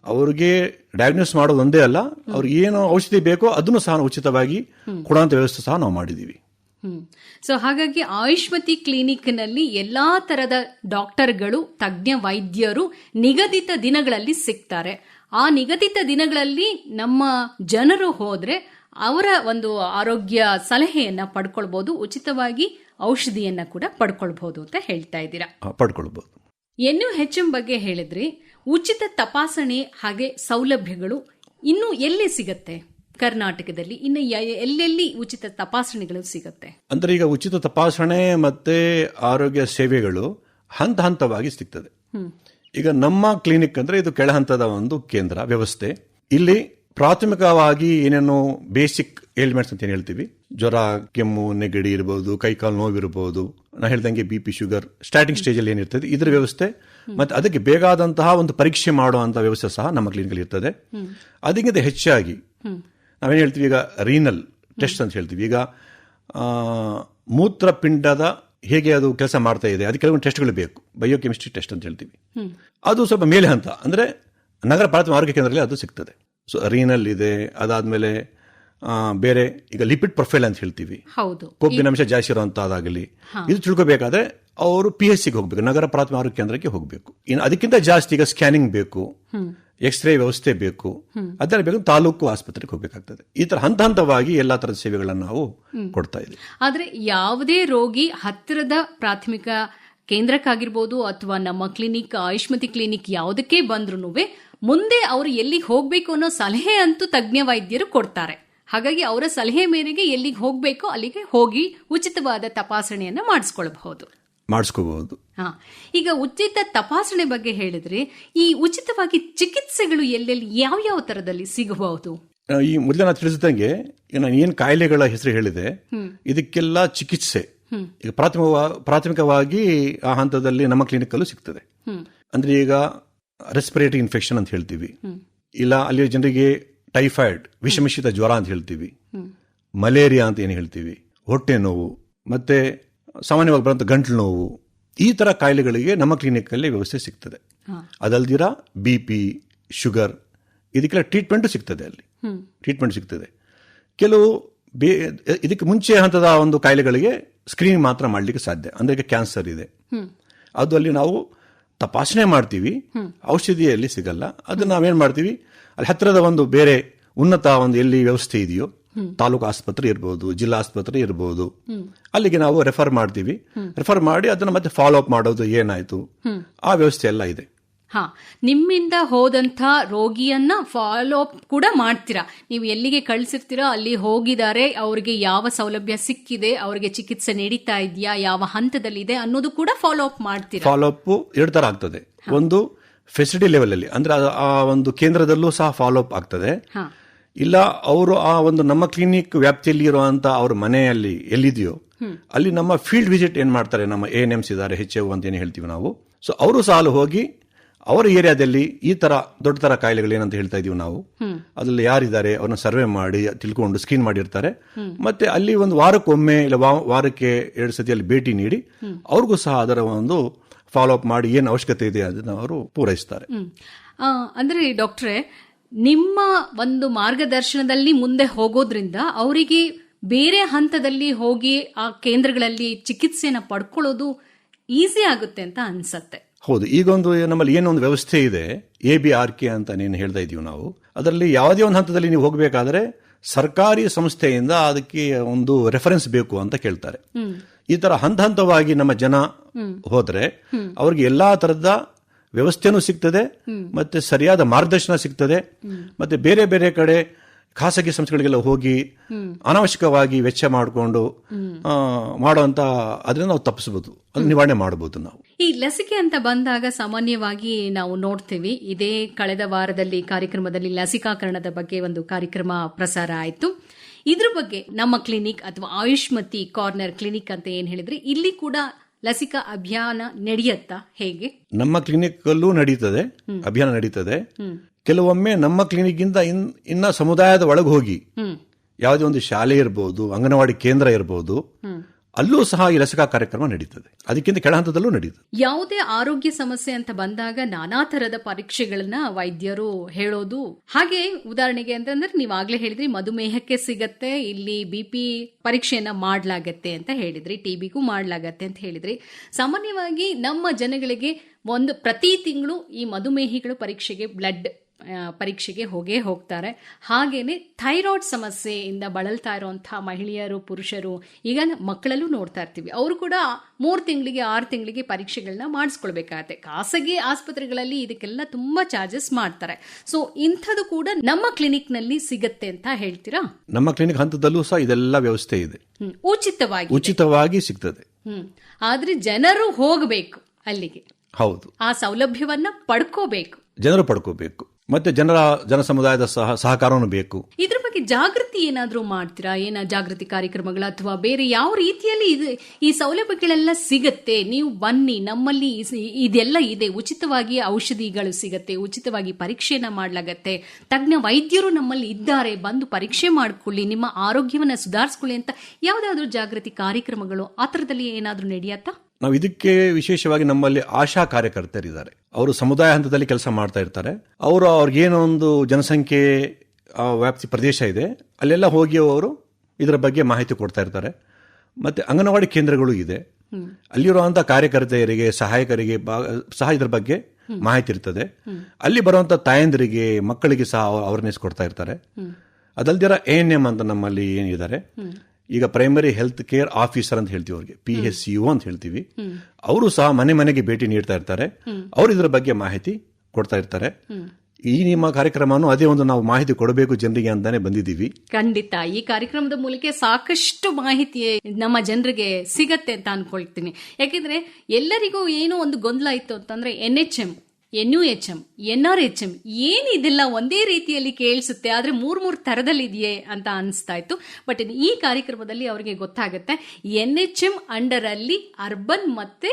ಅವ್ರಿಗೆ ಡಯಾಗ್ನೋಸ್ ಮಾಡೋದು ಒಂದೇ ಅಲ್ಲ, ಅವ್ರಿಗೆ ಏನು ಔಷಧಿ ಬೇಕೋ ಅದನ್ನು ಸಹ ಉಚಿತವಾಗಿ ಕೊಡುವಂತ ವ್ಯವಸ್ಥೆ ಸಹ ನಾವು ಮಾಡಿದ್ದೀವಿ. ಹ್ಮ್. ಸೊ ಹಾಗಾಗಿ ಆಯುಷ್ಮತಿ ಕ್ಲಿನಿಕ್ನಲ್ಲಿ ಎಲ್ಲಾ ತರದ ಡಾಕ್ಟರ್ಗಳು ತಜ್ಞ ವೈದ್ಯರು ನಿಗದಿತ ದಿನಗಳಲ್ಲಿ ಸಿಗ್ತಾರೆ. ಆ ನಿಗದಿತ ದಿನಗಳಲ್ಲಿ ನಮ್ಮ ಜನರು ಹೋದ್ರೆ ಅವರ ಒಂದು ಆರೋಗ್ಯ ಸಲಹೆಯನ್ನ ಪಡ್ಕೊಳ್ಬಹುದು ಉಚಿತವಾಗಿ ಔಷಧಿಯನ್ನ ಕೂಡ ಪಡ್ಕೊಳ್ಬಹುದು ಅಂತ ಹೇಳ್ತಾ ಇದ್ದೀರಾ. ಪಡ್ಕೊಳ್ಬಹುದು ಎನ್ನು ಹೆಚ್ಚಿನ ಬಗ್ಗೆ ಹೇಳಿದ್ರಿ ಉಚಿತ ತಪಾಸಣೆ ಹಾಗೆ ಸೌಲಭ್ಯಗಳು ಇನ್ನು ಎಲ್ಲಿ ಸಿಗತ್ತೆ? ಕರ್ನಾಟಕದಲ್ಲಿ ಇನ್ನು ಎಲ್ಲೆಲ್ಲಿ ಉಚಿತ ತಪಾಸಣೆಗಳು ಸಿಗುತ್ತೆ? ಅಂದ್ರೆ ಈಗ ಉಚಿತ ತಪಾಸಣೆ ಮತ್ತೆ ಆರೋಗ್ಯ ಸೇವೆಗಳು ಹಂತ ಹಂತವಾಗಿ ಸಿಗ್ತದೆ. ಈಗ ನಮ್ಮ ಕ್ಲಿನಿಕ್ ಅಂದ್ರೆ ಇದು ಕೆಳ ಹಂತದ ಒಂದು ಕೇಂದ್ರ ವ್ಯವಸ್ಥೆ. ಇಲ್ಲಿ ಪ್ರಾಥಮಿಕವಾಗಿ ಏನೇನು ಬೇಸಿಕ್ ಏಲ್ಮೆಂಟ್ಸ್ ಅಂತ ಏನು ಹೇಳ್ತೀವಿ? ಜ್ವರ ಕೆಮ್ಮು ನೆಗಡಿ ಇರಬಹುದು ಕೈಕಾಲು ನೋವು ಇರಬಹುದು ನಾ ಹೇಳ್ದಂಗೆ B P sugar starting stage ಅಲ್ಲಿ ಏನಿರ್ತದೆ ಇದ್ರ ವ್ಯವಸ್ಥೆ. ಮತ್ತೆ ಅದಕ್ಕೆ ಬೇಕಾದಂತಹ ಒಂದು ಪರೀಕ್ಷೆ ಮಾಡುವಂತ ವ್ಯವಸ್ಥೆ ಸಹ ನಮ್ಮ ಕ್ಲಿನಿಕ್ ಅಲ್ಲಿ ಇರ್ತದೆ. ಅದಕ್ಕಿಂತ ಹೆಚ್ಚಾಗಿ ನಾವೇನು ಹೇಳ್ತೀವಿ ಈಗ ರೀನಲ್ ಟೆಸ್ಟ್ ಅಂತ ಹೇಳ್ತೀವಿ. ಈಗ ಆ, ಮೂತ್ರಪಿಂಡದ ಹೇಗೆ ಅದು ಕೆಲಸ ಮಾಡ್ತಾ ಇದೆ ಅದಕ್ಕೆ ಕೆಲವೊಂದು ಟೆಸ್ಟ್ಗಳು ಬೇಕು. ಬಯೋಕೆಮಿಸ್ಟ್ರಿ ಟೆಸ್ಟ್ ಅಂತ ಹೇಳ್ತೀವಿ. ಅದು ಸ್ವಲ್ಪ ಮೇಲೆ ಹಂತ ಅಂದ್ರೆ ನಗರ ಪ್ರಾಥಮಿಕ ಆರೋಗ್ಯ ಕೇಂದ್ರದಲ್ಲಿ ಅದು ಸಿಗ್ತದೆ. ಸೊ ರೀನಲ್ ಇದೆ ಅದಾದ್ಮೇಲೆ ಬೇರೆ ಈಗ ಲಿಪಿಡ್ ಪ್ರೊಫೈಲ್ ಅಂತ ಹೇಳ್ತೀವಿ. ಹೌದು. ಕೊಬ್ಬಿನಂಶ ಜಾಸ್ತಿ ಇರುವಂತಹದಾಗಲಿ ಇದು ತಿಳ್ಕೋಬೇಕಾದ್ರೆ ಅವರು ಪಿ ಎಚ್ ಸಿಗೆ ಹೋಗ್ಬೇಕು ನಗರ ಪ್ರಾಥಮಿಕ ಆರೋಗ್ಯ ಕೇಂದ್ರಕ್ಕೆ ಹೋಗಬೇಕು. ಇನ್ನು ಅದಕ್ಕಿಂತ ಜಾಸ್ತಿ ಈಗ ಸ್ಕ್ಯಾನಿಂಗ್ ಬೇಕು ಎಕ್ಸ್ರೇ ವ್ಯವಸ್ಥೆ ಬೇಕು ಅದರ ಬೇಕು ತಾಲೂಕು ಆಸ್ಪತ್ರೆಗೆ ಹೋಗಬೇಕಾಗ್ತದೆ. ಈ ತರ ಹಂತ ಹಂತವಾಗಿ ಎಲ್ಲಾ ತರದ ಸೇವೆಗಳನ್ನು ನಾವು ಕೊಡ್ತಾ ಇದ್ದೀವಿ. ಆದ್ರೆ ಯಾವುದೇ ರೋಗಿ ಹತ್ತಿರದ ಪ್ರಾಥಮಿಕ ಕೇಂದ್ರಕ್ಕಾಗಿರ್ಬೋದು ಅಥವಾ ನಮ್ಮ ಕ್ಲಿನಿಕ್ ಆಯುಷ್ಮತಿ ಕ್ಲಿನಿಕ್ ಯಾವುದಕ್ಕೆ ಬಂದ್ರು ಮುಂದೆ ಅವರು ಎಲ್ಲಿ ಹೋಗ್ಬೇಕು ಅನ್ನೋ ಸಲಹೆ ಅಂತೂ ತಜ್ಞ ವೈದ್ಯರು ಕೊಡ್ತಾರೆ. ಹಾಗಾಗಿ ಅವರ ಸಲಹೆ ಮೇರೆಗೆ ಎಲ್ಲಿಗೆ ಹೋಗಬೇಕು ಅಲ್ಲಿಗೆ ಹೋಗಿ ಉಚಿತವಾದ ತಪಾಸಣೆಯನ್ನು ಮಾಡಿಸ್ಕೊಳ್ಬಹುದು. ಮಾಡಿಸ್ಕೋಬಹುದು ಹಾ ಈಗ ಉಚಿತ ತಪಾಸಣೆ ಬಗ್ಗೆ ಹೇಳಿದ್ರೆ ಈ ಉಚಿತವಾಗಿ ಚಿಕಿತ್ಸೆಗಳು ಎಲ್ಲೆಲ್ಲಿ ಯಾವ ಯಾವ ತರದಲ್ಲಿ ಸಿಗಬಹುದು? ಈ ಮೊದಲೇ ನಾನು ತಿಳಿಸಿದಂಗೆ ನಾನು ಏನು ಕಾಯಿಲೆಗಳ ಹೆಸರು ಹೇಳಿದೆ ಇದಕ್ಕೆಲ್ಲ ಚಿಕಿತ್ಸೆ. ಈಗ ಪ್ರಾಥಮಿಕ ಪ್ರಾಥಮಿಕವಾಗಿ ಆ ಹಂತದಲ್ಲಿ ನಮ್ಮ ಕ್ಲಿನಿಕಲ್ಲೂ ಸಿಗ್ತದೆ. ಅಂದ್ರೆ ಈಗ ರೆಸ್ಪಿರೇಟರಿ ಇನ್ಫೆಕ್ಷನ್ ಅಂತ ಹೇಳ್ತೀವಿ. ಇಲ್ಲ ಅಲ್ಲಿ ಜನರಿಗೆ ಟೈಫಾಯ್ಡ್ ವಿಷಮಿಶ್ರಿತ ಜ್ವರ ಅಂತ ಹೇಳ್ತೀವಿ. ಮಲೇರಿಯಾ ಅಂತ ಏನು ಹೇಳ್ತೀವಿ? ಹೊಟ್ಟೆ ನೋವು ಮತ್ತೆ ಸಾಮಾನ್ಯವಾಗಿ ಬರುವಂಥ ಗಂಟ್ಲು ನೋವು ಈ ತರ ಕಾಯಿಲೆಗಳಿಗೆ ನಮ್ಮ ಕ್ಲಿನಿಕ್ಕಲ್ಲಿ ವ್ಯವಸ್ಥೆ ಸಿಗ್ತದೆ. ಅದಲ್ದಿರ ಬಿ ಪಿ ಶುಗರ್ ಇದಕ್ಕೆಲ್ಲ ಟ್ರೀಟ್ಮೆಂಟ್ ಸಿಗ್ತದೆ ಅಲ್ಲಿ. ಟ್ರೀಟ್ಮೆಂಟ್ ಸಿಗ್ತದೆ. ಕೆಲವು ಬೇ ಇದಕ್ಕೆ ಮುಂಚೆ ಹಂತದ ಒಂದು ಕಾಯಿಲೆಗಳಿಗೆ ಸ್ಕ್ರೀನಿಂಗ್ ಮಾತ್ರ ಮಾಡಲಿಕ್ಕೆ ಸಾಧ್ಯ. ಅಂದ್ರೆ ಈಗ ಕ್ಯಾನ್ಸರ್ ಇದೆ. ಅದು ಅಲ್ಲಿ ನಾವು ತಪಾಸಣೆ ಮಾಡ್ತೀವಿ. ಔಷಧಿಯಲ್ಲಿ ಸಿಗಲ್ಲ. ಅದನ್ನ ನಾವೇನ್ ಮಾಡ್ತೀವಿ? ಅಲ್ಲಿ ಹತ್ತಿರದ ಒಂದು ಬೇರೆ ಉನ್ನತ ಒಂದು ಎಲ್ಲಿ ವ್ಯವಸ್ಥೆ ಇದೆಯೋ ತಾಲೂಕು ಆಸ್ಪತ್ರೆ ಇರ್ಬೋದು ಜಿಲ್ಲಾ ಆಸ್ಪತ್ರೆ ಇರ್ಬೋದು ಅಲ್ಲಿಗೆ ನಾವು ರೆಫರ್ ಮಾಡ್ತೀವಿ. ರೆಫರ್ ಮಾಡಿ ಅದನ್ನ ಮತ್ತೆ ಫಾಲೋ ಅಪ್ ಮಾಡೋದು ಏನಾಯ್ತು? ಆ ವ್ಯವಸ್ಥೆ ಎಲ್ಲ ಇದೆ. ಹಾ ನಿಮ್ಮಿಂದ ಹೋದಂತ ರೋಗಿಯನ್ನ ಫಾಲೋ ಅಪ್ ಕೂಡ ಮಾಡ್ತೀರಾ? ನೀವು ಎಲ್ಲಿಗೆ ಕಳಿಸಿರ್ತೀರೋ? ಅಲ್ಲಿ ಹೋಗಿದ್ದಾರೆ ಅವರಿಗೆ ಯಾವ ಸೌಲಭ್ಯ ಸಿಕ್ಕಿದೆ ಅವರಿಗೆ ಚಿಕಿತ್ಸೆ ನಡೀತಾ ಇದೆಯಾ ಯಾವ ಹಂತದಲ್ಲಿದೆ ಅನ್ನೋದು ಕೂಡ ಫಾಲೋ ಅಪ್ ಮಾಡ್ತೀರಾ? ಫಾಲೋ ಅಪ್ ಎರಡು ತರ ಆಗ್ತದೆ. ಒಂದು ಫೆಸಿಲಿಟಿ ಲೆವೆಲ್ ಅಲ್ಲಿ. ಅಂದ್ರೆ ಆ- ಒಂದು ಕೇಂದ್ರದಲ್ಲೂ ಸಹ ಫಾಲೋ ಅಪ್ ಆಗ್ತದೆ. ಇಲ್ಲ ಅವರು ಆ ಒಂದು ನಮ್ಮ ಕ್ಲಿನಿಕ್ ವ್ಯಾಪ್ತಿಯಲ್ಲಿ ಇರುವಂತ ಅವ್ರ ಮನೆಯಲ್ಲಿ ಎಲ್ಲಿದೆಯೋ ಅಲ್ಲಿ ನಮ್ಮ ಫೀಲ್ಡ್ ವಿಸಿಟ್ ಏನ್ ಮಾಡ್ತಾರೆ? ನಮ್ಮ ಎ ಎನ್ ಎಮ್ಸ್ ಇದ್ದಾರೆ ಹೆಚ್ ಅಂತ ಏನು ಹೇಳ್ತೀವಿ ನಾವು. ಸೊ ಅವರು ಸಹ ಅಲ್ಲಿ ಹೋಗಿ ಅವರ ಏರಿಯಾದಲ್ಲಿ ಈ ತರ ದೊಡ್ಡ ತರ ಕಾಯಿಲೆಗಳು ಏನಂತ ಹೇಳ್ತಾ ಇದೀವಿ ನಾವು. ಅದ್ರಲ್ಲಿ ಯಾರಿದ್ದಾರೆ ಅವ್ರನ್ನ ಸರ್ವೆ ಮಾಡಿ ತಿಳ್ಕೊಂಡು ಸ್ಕ್ರೀನ್ ಮಾಡಿರ್ತಾರೆ. ಮತ್ತೆ ಅಲ್ಲಿ ಒಂದು ವಾರಕ್ಕೊಮ್ಮೆ ಇಲ್ಲ ವಾರಕ್ಕೆ ಎರಡು ಸತಿ ಅಲ್ಲಿ ಭೇಟಿ ನೀಡಿ ಅವ್ರಿಗೂ ಸಹ ಅದರ ಒಂದು ಫಾಲೋ ಅಪ್ ಮಾಡಿ ಏನು ಅವಶ್ಯಕತೆ ಇದೆ ಅದನ್ನು ಅವರು ಪೂರೈಸ್ತಾರೆ. ಅಂದರೆ ಡಾಕ್ಟ್ರೆ ನಿಮ್ಮ ಒಂದು ಮಾರ್ಗದರ್ಶನದಲ್ಲಿ ಮುಂದೆ ಹೋಗೋದ್ರಿಂದ ಅವರಿಗೆ ಬೇರೆ ಹಂತದಲ್ಲಿ ಹೋಗಿ ಆ ಕೇಂದ್ರಗಳಲ್ಲಿ ಚಿಕಿತ್ಸೆನ ಪಡ್ಕೊಳ್ಳೋದು ಈಸಿ ಆಗುತ್ತೆ ಅಂತ ಅನ್ಸತ್ತೆ. ಹೌದು. ಈಗೊಂದು ನಮ್ಮಲ್ಲಿ ಏನೊಂದು ವ್ಯವಸ್ಥೆ ಇದೆ ಎ ಬಿ ಆರ್ ಕೆ ಅಂತ ನೀನು ಹೇಳ್ತಾ ಇದೀವಿ ನಾವು. ಅದರಲ್ಲಿ ಯಾವುದೇ ಒಂದು ಹಂತದಲ್ಲಿ ನೀವು ಹೋಗಬೇಕಾದ್ರೆ ಸರ್ಕಾರಿ ಸಂಸ್ಥೆಯಿಂದ ಅದಕ್ಕೆ ಒಂದು ರೆಫರೆನ್ಸ್ ಬೇಕು ಅಂತ ಕೇಳ್ತಾರೆ. ಈ ತರ ಹಂತ ಹಂತವಾಗಿ ನಮ್ಮ ಜನ ಹೋದ್ರೆ ಅವ್ರಿಗೆ ಎಲ್ಲಾ ತರದ ವ್ಯವಸ್ಥೆನೂ ಸಿಗ್ತದೆ ಮತ್ತೆ ಸರಿಯಾದ ಮಾರ್ಗದರ್ಶನ ಸಿಗ್ತದೆ ಮತ್ತೆ ಬೇರೆ ಬೇರೆ ಕಡೆ ಖಾಸಗಿ ಸಂಸ್ಥೆಗಳಿಗೆಲ್ಲ ಹೋಗಿ ಅನಾವಶ್ಯಕವಾಗಿ ವೆಚ್ಚ ಮಾಡಿಕೊಂಡು ಮಾಡುವಂತ ಅದನ್ನ ನಾವು ತಪ್ಪಿಸಬಹುದು ಅದನ್ನ ನಿವಾರಣೆ ಮಾಡಬಹುದು ನಾವು. ಈ ಲಸಿಕೆ ಅಂತ ಬಂದಾಗ ಸಾಮಾನ್ಯವಾಗಿ ನಾವು ನೋಡ್ತೀವಿ. ಇದೇ ಕಳೆದ ವಾರದಲ್ಲಿ ಕಾರ್ಯಕ್ರಮದಲ್ಲಿ ಲಸಿಕಾಕರಣದ ಬಗ್ಗೆ ಒಂದು ಕಾರ್ಯಕ್ರಮ ಪ್ರಸಾರ ಆಯಿತು. ಇದ್ರ ಬಗ್ಗೆ ನಮ್ಮ ಕ್ಲಿನಿಕ್ ಅಥವಾ ಆಯುಷ್ಮತಿ ಕಾರ್ನರ್ ಕ್ಲಿನಿಕ್ ಅಂತ ಏನ್ ಹೇಳಿದ್ರೆ ಇಲ್ಲಿ ಕೂಡ ಲಸಿಕಾ ಅಭಿಯಾನ ನಡೆಯುತ್ತಾ? ಹೇಗೆ? ನಮ್ಮ ಕ್ಲಿನಿಕ್ ಅಲ್ಲೂ ನಡೀತದೆ. ಅಭಿಯಾನ ನಡೀತದೆ. ಕೆಲವೊಮ್ಮೆ ನಮ್ಮ ಕ್ಲಿನಿಕ್ ಇಂದ ಇನ್ ಇನ್ನ ಸಮುದಾಯದ ಒಳಗೆ ಹೋಗಿ ಯಾವುದೇ ಒಂದು ಶಾಲೆ ಇರಬಹುದು ಅಂಗನವಾಡಿ ಕೇಂದ್ರ ಇರಬಹುದು ಅಲ್ಲೂ ಸಹ ಈ ಲಸಿಕಾ ಕಾರ್ಯಕ್ರಮ ನಡೀತದೆ. ಅದಕ್ಕಿಂತ ಕೆಳ ಹಂತದಲ್ಲೂ ನಡೀತದೆ. ಯಾವುದೇ ಆರೋಗ್ಯ ಸಮಸ್ಯೆ ಅಂತ ಬಂದಾಗ ನಾನಾ ತರದ ಪರೀಕ್ಷೆಗಳನ್ನ ವೈದ್ಯರು ಹೇಳೋದು. ಹಾಗೆ ಉದಾಹರಣೆಗೆ ಅಂತಂದ್ರೆ ನೀವು ಆಗ್ಲೇ ಹೇಳಿದ್ರಿ ಮಧುಮೇಹಕ್ಕೆ ಸಿಗತ್ತೆ ಇಲ್ಲಿ ಬಿ ಪಿ ಪರೀಕ್ಷೆಯನ್ನ ಮಾಡ್ಲಾಗತ್ತೆ ಅಂತ ಹೇಳಿದ್ರಿ ಟಿಬಿಗೂ ಮಾಡ್ಲಾಗತ್ತೆ ಅಂತ ಹೇಳಿದ್ರಿ. ಸಾಮಾನ್ಯವಾಗಿ ನಮ್ಮ ಜನಗಳಿಗೆ ಒಂದು ಪ್ರತಿ ತಿಂಗಳು ಈ ಮಧುಮೇಹಿಗಳು ಪರೀಕ್ಷೆಗೆ ಬ್ಲಡ್ ಪರೀಕ್ಷೆಗೆ ಹೋಗೇ ಹೋಗ್ತಾರೆ. ಹಾಗೇನೆ ಥೈರಾಯ್ಡ್ ಸಮಸ್ಯೆಯಿಂದ ಬಳಲ್ತಾ ಇರುವಂತಹ ಮಹಿಳೆಯರು ಪುರುಷರು ಈಗ ಮಕ್ಕಳಲ್ಲೂ ನೋಡ್ತಾ ಇರ್ತೀವಿ. ಅವರು ಕೂಡ ಮೂರು ತಿಂಗಳಿಗೆ ಆರು ತಿಂಗಳಿಗೆ ಪರೀಕ್ಷೆಗಳನ್ನ ಮಾಡಿಸ್ಕೊಳ್ಬೇಕಾಗತ್ತೆ. ಖಾಸಗಿ ಆಸ್ಪತ್ರೆಗಳಲ್ಲಿ ಇದಕ್ಕೆಲ್ಲ ತುಂಬಾ ಚಾರ್ಜಸ್ ಮಾಡ್ತಾರೆ. ಸೊ ಇಂಥದ್ದು ಕೂಡ ನಮ್ಮ ಕ್ಲಿನಿಕ್ನಲ್ಲಿ ಸಿಗತ್ತೆ ಅಂತ ಹೇಳ್ತೀರಾ? ನಮ್ಮ ಕ್ಲಿನಿಕ್ ಹಂತದಲ್ಲೂ ಸಹ ಇದೆಲ್ಲ ವ್ಯವಸ್ಥೆ ಇದೆ. ಉಚಿತವಾಗಿ ಉಚಿತವಾಗಿ ಸಿಗ್ತದೆ. ಹ್ಮ್ ಆದ್ರೆ ಜನರು ಹೋಗಬೇಕು ಅಲ್ಲಿಗೆ. ಹೌದು. ಆ ಸೌಲಭ್ಯವನ್ನ ಪಡ್ಕೋಬೇಕು. ಜನರು ಪಡ್ಕೋಬೇಕು. ಮತ್ತೆ ಜನರ ಜನ ಸಮುದಾಯದ ಸಹ ಬೇಕು. ಇದ್ರ ಬಗ್ಗೆ ಜಾಗೃತಿ ಏನಾದ್ರೂ ಮಾಡ್ತೀರಾ? ಏನ ಜಾಗೃತಿ ಕಾರ್ಯಕ್ರಮಗಳು ಅಥವಾ ಬೇರೆ ಯಾವ ರೀತಿಯಲ್ಲಿ ಈ ಸೌಲಭ್ಯಗಳೆಲ್ಲ ಸಿಗತ್ತೆ? ನೀವು ಬನ್ನಿ, ನಮ್ಮಲ್ಲಿ ಇದೆಲ್ಲ ಇದೆ. ಉಚಿತವಾಗಿ ಔಷಧಿಗಳು ಸಿಗತ್ತೆ. ಉಚಿತವಾಗಿ ಪರೀಕ್ಷೆಯನ್ನ ಮಾಡ್ಲಾಗತ್ತೆ. ತಜ್ಞ ವೈದ್ಯರು ನಮ್ಮಲ್ಲಿ ಇದ್ದಾರೆ. ಬಂದು ಪರೀಕ್ಷೆ ಮಾಡ್ಕೊಳ್ಳಿ. ನಿಮ್ಮ ಆರೋಗ್ಯವನ್ನ ಸುಧಾರಿಸ್ಕೊಳ್ಳಿ ಅಂತ ಯಾವ್ದಾದ್ರು ಜಾಗೃತಿ ಕಾರ್ಯಕ್ರಮಗಳು ಆ ಥರದಲ್ಲಿ ಏನಾದ್ರೂ ನಡೆಯತ್ತಾ? ನಾವು ಇದಕ್ಕೆ ವಿಶೇಷವಾಗಿ ನಮ್ಮಲ್ಲಿ ಆಶಾ ಕಾರ್ಯಕರ್ತರಿದ್ದಾರೆ. ಅವರು ಸಮುದಾಯ ಹಂತದಲ್ಲಿ ಕೆಲಸ ಮಾಡ್ತಾ ಇರ್ತಾರೆ. ಅವರು ಅವ್ರಿಗೇನೋ ಒಂದು ಜನಸಂಖ್ಯೆ ವ್ಯಾಪ್ತಿ ಪ್ರದೇಶ ಇದೆ. ಅಲ್ಲೆಲ್ಲ ಹೋಗಿ ಅವರು ಇದರ ಬಗ್ಗೆ ಮಾಹಿತಿ ಕೊಡ್ತಾ ಇರ್ತಾರೆ. ಮತ್ತೆ ಅಂಗನವಾಡಿ ಕೇಂದ್ರಗಳು ಇದೆ. ಅಲ್ಲಿರುವಂತಹ ಕಾರ್ಯಕರ್ತೆಯರಿಗೆ ಸಹಾಯಕರಿಗೆ ಸಹ ಇದರ ಬಗ್ಗೆ ಮಾಹಿತಿ ಇರ್ತದೆ. ಅಲ್ಲಿ ಬರುವಂತ ತಾಯಂದಿರಿಗೆ ಮಕ್ಕಳಿಗೆ ಸಹ ಅವೇರ್ನೆಸ್ ಕೊಡ್ತಾ ಇರ್ತಾರೆ. ಅದಲ್ದಿರ ಎ ಎನ್ ಎಂ ಅಂತ ನಮ್ಮಲ್ಲಿ ಏನಿದ್ದಾರೆ. ಈಗ ಪ್ರೈಮರಿ ಹೆಲ್ತ್ ಕೇರ್ ಆಫೀಸರ್ ಅಂತ ಹೇಳ್ತೀವಿ ಅವ್ರಿಗೆ ಪಿ ಎಸ್ ಯು ಅಂತ ಹೇಳ್ತೀವಿ. ಅವರು ಸಹ ಮನೆ ಮನೆಗೆ ಭೇಟಿ ನೀಡ್ತಾ ಇರ್ತಾರೆ. ಅವರು ಇದರ ಬಗ್ಗೆ ಮಾಹಿತಿ ಕೊಡ್ತಾ ಇರ್ತಾರೆ. ಈ ನಿಮ್ಮ ಕಾರ್ಯಕ್ರಮನು ಅದೇ ಒಂದು ನಾವು ಮಾಹಿತಿ ಕೊಡಬೇಕು ಜನರಿಗೆ ಅಂತಾನೆ ಬಂದಿದ್ದೀವಿ. ಖಂಡಿತ. ಈ ಕಾರ್ಯಕ್ರಮದ ಮೂಲಕ ಸಾಕಷ್ಟು ಮಾಹಿತಿ ನಮ್ಮ ಜನರಿಗೆ ಸಿಗತ್ತೆ ಅಂತ ಅನ್ಕೊಳ್ತೀನಿ. ಯಾಕೆಂದ್ರೆ ಎಲ್ಲರಿಗೂ ಏನೋ ಒಂದು ಗೊಂದಲ ಇತ್ತು ಅಂತಂದ್ರೆ N H M N U H M N R H M ಏನಿದಿಲ್ಲ ಒಂದೇ ರೀತಿಯಲ್ಲಿ ಕೇಳಿಸುತ್ತೆ, ಆದರೆ ಮೂರು ಮೂರು ಥರದಲ್ಲಿ ಇದೆಯೇ ಅಂತ ಅನಿಸ್ತಾ ಇತ್ತು. ಬಟ್ ಈ ಕಾರ್ಯಕ್ರಮದಲ್ಲಿ ಅವರಿಗೆ ಗೊತ್ತಾಗುತ್ತೆ ಎನ್ ಎಚ್ ಎಂ ಅಂಡರಲ್ಲಿ ಅರ್ಬನ್ ಮತ್ತು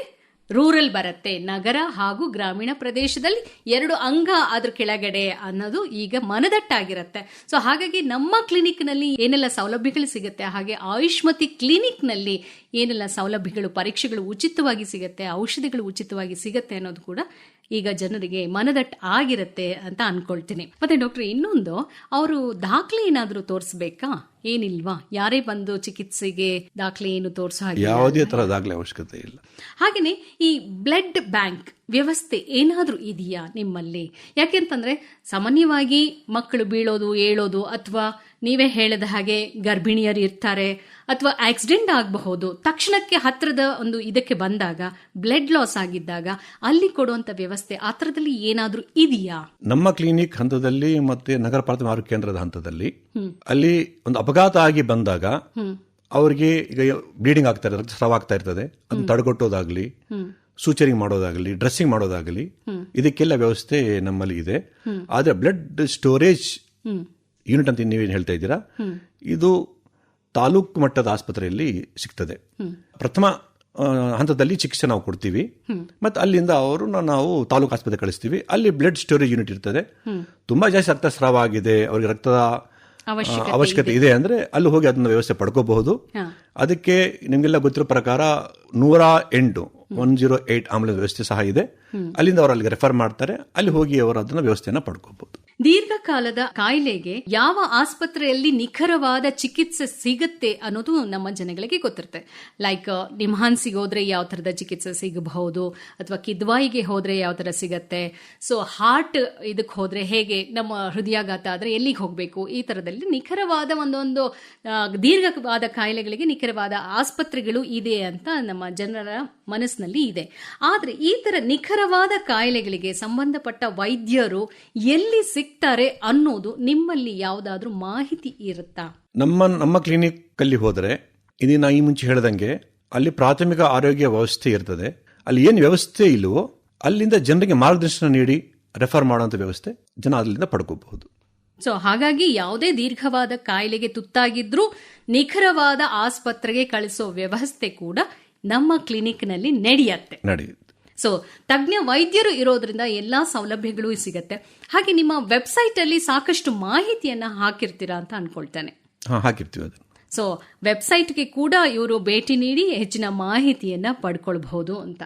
ರೂರಲ್ ಬರುತ್ತೆ, ನಗರ ಹಾಗೂ ಗ್ರಾಮೀಣ ಪ್ರದೇಶದಲ್ಲಿ ಎರಡು ಅಂಗ ಅದ್ರ ಕೆಳಗಡೆ ಅನ್ನೋದು ಈಗ ಮನದಟ್ಟಾಗಿರುತ್ತೆ. ಸೊ ಹಾಗಾಗಿ ನಮ್ಮ ಕ್ಲಿನಿಕ್ನಲ್ಲಿ ಏನೆಲ್ಲ ಸೌಲಭ್ಯಗಳು ಸಿಗುತ್ತೆ, ಹಾಗೆ ಆಯುಷ್ಮತಿ ಕ್ಲಿನಿಕ್ನಲ್ಲಿ ಏನೆಲ್ಲ ಸೌಲಭ್ಯಗಳು, ಪರೀಕ್ಷೆಗಳು ಉಚಿತವಾಗಿ ಸಿಗುತ್ತೆ, ಔಷಧಿಗಳು ಉಚಿತವಾಗಿ ಸಿಗುತ್ತೆ ಅನ್ನೋದು ಕೂಡ ಈಗ ಜನರಿಗೆ ಮನದಟ್ ಆಗಿರುತ್ತೆ ಅಂತ ಅನ್ಕೊಳ್ತೀನಿ. ಮತ್ತೆ ಡಾಕ್ಟರ್ ಇನ್ನೊಂದು ಅವರು ದಾಖಲೆ ಏನಾದರೂ ತೋರಿಸ್ಬೇಕಾ? ಏನಿಲ್ವಾ? ಯಾರೇ ಬಂದು ಚಿಕಿತ್ಸೆಗೆ ದಾಖಲೆ ಏನು ತೋರಿಸೋ ತರದಾಗಲೇ ಅವಶ್ಯಕತೆ ಇಲ್ಲ. ಹಾಗೇನೆ ಈ ಬ್ಲಡ್ ಬ್ಯಾಂಕ್ ವ್ಯವಸ್ಥೆ ಏನಾದರೂ ಇದೆಯಾ ನಿಮ್ಮಲ್ಲಿ? ಯಾಕೆಂತಂದ್ರೆ ಸಾಮಾನ್ಯವಾಗಿ ಮಕ್ಕಳು ಬೀಳೋದು ಏಳೋದು ಅಥವಾ ನೀವೇ ಹೇಳಿದ ಹಾಗೆ ಗರ್ಭಿಣಿಯರು ಇರ್ತಾರೆ ಅಥವಾ ಆಕ್ಸಿಡೆಂಟ್ ಆಗಬಹುದು. ತಕ್ಷಣಕ್ಕೆ ಹತ್ತಿರದ ಒಂದು ಇದಕ್ಕೆ ಬಂದಾಗ ಬ್ಲಡ್ ಲಾಸ್ ಆಗಿದ್ದಾಗ ಅಲ್ಲಿ ಕೊಡುವಂತ ವ್ಯವಸ್ಥೆ ಆ ಥರದಲ್ಲಿ ಏನಾದರೂ ಇದೆಯಾ? ನಮ್ಮ ಕ್ಲಿನಿಕ್ ಹಂತದಲ್ಲಿ ಮತ್ತೆ ನಗರ ಪ್ರಾಥಮಿಕ ಆರೋಗ್ಯ ಕೇಂದ್ರದ ಹಂತದಲ್ಲಿ ಅಲ್ಲಿ ಒಂದು ಅಪಘಾತ ಆಗಿ ಬಂದಾಗ ಅವರಿಗೆ ಈಗ ಬ್ಲೀಡಿಂಗ್ ಆಗ್ತಾ ಇರ್ತದೆ ರಕ್ತಸ್ರಾವ ಆಗ್ತಾ ಇರ್ತದೆ. ಅದನ್ನ ತಡೆಗಟ್ಟೋದಾಗ್ಲಿ ಸೂಚರಿಂಗ್ ಮಾಡೋದಾಗಲಿ ಡ್ರೆಸ್ಸಿಂಗ್ ಮಾಡೋದಾಗಲಿ ಇದಕ್ಕೆಲ್ಲ ವ್ಯವಸ್ಥೆ ನಮ್ಮಲ್ಲಿ ಇದೆ. ಆದ್ರೆ ಬ್ಲಡ್ ಸ್ಟೋರೇಜ್ ಯೂನಿಟ್ ಅಂತ ನೀವೇನು ಹೇಳ್ತಾ ಇದ್ದೀರಾ? ಇದು ತಾಲೂಕು ಮಟ್ಟದ ಆಸ್ಪತ್ರೆಯಲ್ಲಿ ಸಿಗ್ತದೆ. ಪ್ರಥಮ ಹಂತದಲ್ಲಿ ಚಿಕಿತ್ಸೆ ನಾವು ಕೊಡ್ತೀವಿ. ಮತ್ತೆ ಅಲ್ಲಿಂದ ಅವರು ನಾವು ತಾಲೂಕು ಆಸ್ಪತ್ರೆ ಕಳಿಸ್ತೀವಿ. ಅಲ್ಲಿ ಬ್ಲಡ್ ಸ್ಟೋರೇಜ್ ಯೂನಿಟ್ ಇರ್ತದೆ. ತುಂಬಾ ಜಾಸ್ತಿ ರಕ್ತಸ್ರಾವ ಆಗಿದೆ ಅವರಿಗೆ ರಕ್ತದ ಅವಶ್ಯಕತೆ ಇದೆ. ಅಂದ್ರೆ ಅಲ್ಲಿ ಹೋಗಿ ಅದನ್ನ ವ್ಯವಸ್ಥೆ ಪಡ್ಕೋಬಹುದು. ಅದಕ್ಕೆ ನಿಮಗೆಲ್ಲ ಗೊತ್ತಿರೋ ಪ್ರಕಾರ ನೂರ ಎಂಟು ಒನ್ ಜೀರೋ ಏಟ್ ಆಂಬುಲೆನ್ಸ್ ವ್ಯವಸ್ಥೆ ಸಹ ಇದೆ. ಅಲ್ಲಿಂದ ಅವರು ಅಲ್ಲಿಗೆ ರೆಫರ್ ಮಾಡ್ತಾರೆ. ಅಲ್ಲಿ ಹೋಗಿ ಅವರು ಅದನ್ನ ವ್ಯವಸ್ಥೆಯನ್ನ ಪಡ್ಕೋಬಹುದು ದೀರ್ಘಕಾಲದ ಕಾಯಿಲೆಗೆ ಯಾವ ಆಸ್ಪತ್ರೆಯಲ್ಲಿ ನಿಖರವಾದ ಚಿಕಿತ್ಸೆ ಸಿಗುತ್ತೆ ಅನ್ನೋದು ನಮ್ಮ ಜನಗಳಿಗೆ ಗೊತ್ತಿರುತ್ತೆ. ಲೈಕ್ ನಿಮ್ಹಾನ್ಸಿಗೆ ಹೋದ್ರೆ ಯಾವ ತರದ ಚಿಕಿತ್ಸೆ ಸಿಗಬಹುದು? ಅಥವಾ ಕಿದ್ವಾಯಿಗೆ ಹೋದ್ರೆ ಯಾವ ತರ ಸಿಗತ್ತೆ? ಸೊ ಹಾರ್ಟ್ ಇದಕ್ಕೆ ಹೋದ್ರೆ ಹೇಗೆ? ನಮ್ಮ ಹೃದಯಾಘಾತ ಆದ್ರೆ ಎಲ್ಲಿಗೆ ಹೋಗಬೇಕು? ಈ ತರದಲ್ಲಿ ನಿಖರವಾದ ಒಂದೊಂದು ದೀರ್ಘವಾದ ಕಾಯಿಲೆಗಳಿಗೆ ನಿಖರವಾದ ಆಸ್ಪತ್ರೆಗಳು ಇದೆ ಅಂತ ನಮ್ಮ ಜನರ ಮನಸ್ಸಿನಲ್ಲಿ ಇದೆ. ಆದರೆ ಈ ತರ ನಿಖರವಾದ ಕಾಯಿಲೆಗಳಿಗೆ ಸಂಬಂಧಪಟ್ಟ ವೈದ್ಯರು ಎಲ್ಲಿ ಸಿಗ್ತಾರೆ ಅನ್ನೋದು ನಿಮ್ಮಲ್ಲಿ ಯಾವುದಾದ್ರೂ ಮಾಹಿತಿ ಇರುತ್ತಾ? ನಮ್ಮ ನಮ್ಮ ಕ್ಲಿನಿಕ್ ಅಲ್ಲಿ ಹೋದರೆ ಇದು ನಾ ಈ ಮುಂಚೆ ಹೇಳ್ದಂಗೆ ಅಲ್ಲಿ ಪ್ರಾಥಮಿಕ ಆರೋಗ್ಯ ವ್ಯವಸ್ಥೆ ಇರ್ತದೆ. ಅಲ್ಲಿ ಏನು ವ್ಯವಸ್ಥೆ ಇಲ್ಲವೋ ಅಲ್ಲಿಂದ ಜನರಿಗೆ ಮಾರ್ಗದರ್ಶನ ನೀಡಿ ರೆಫರ್ ಮಾಡುವಂತ ವ್ಯವಸ್ಥೆ ಜನ ಅದರಿಂದ ಪಡ್ಕೋಬಹುದು. ಸೊ ಹಾಗಾಗಿ ಯಾವುದೇ ದೀರ್ಘವಾದ ಕಾಯಿಲೆಗೆ ತುತ್ತಾಗಿದ್ರೂ ನಿಖರವಾದ ಆಸ್ಪತ್ರೆಗೆ ಕಳಿಸೋ ವ್ಯವಸ್ಥೆ ಕೂಡ ನಮ್ಮ ಕ್ಲಿನಿಕ್ನಲ್ಲಿ ನಡೆಯುತ್ತೆ. ನಡೆಯುತ್ತೆ. ಸೊ ತಜ್ಞ ವೈದ್ಯರು ಇರೋದ್ರಿಂದ ಎಲ್ಲಾ ಸೌಲಭ್ಯಗಳು ಸಿಗುತ್ತೆ. ಹಾಗೆ ನಿಮ್ಮ ವೆಬ್ಸೈಟ್ ಅಲ್ಲಿ ಸಾಕಷ್ಟು ಮಾಹಿತಿಯನ್ನ ಹಾಕಿರ್ತೀರಾ ಅಂತ ಅನ್ಕೊಳ್ತೇನೆ. ಹಾಕಿರ್ತೀವಿ ಸೊ ವೆಬ್ಸೈಟ್ಗೆ ಕೂಡ ಇವರು ಭೇಟಿ ನೀಡಿ ಹೆಚ್ಚಿನ ಮಾಹಿತಿಯನ್ನ ಪಡ್ಕೊಳ್ಬಹುದು ಅಂತ.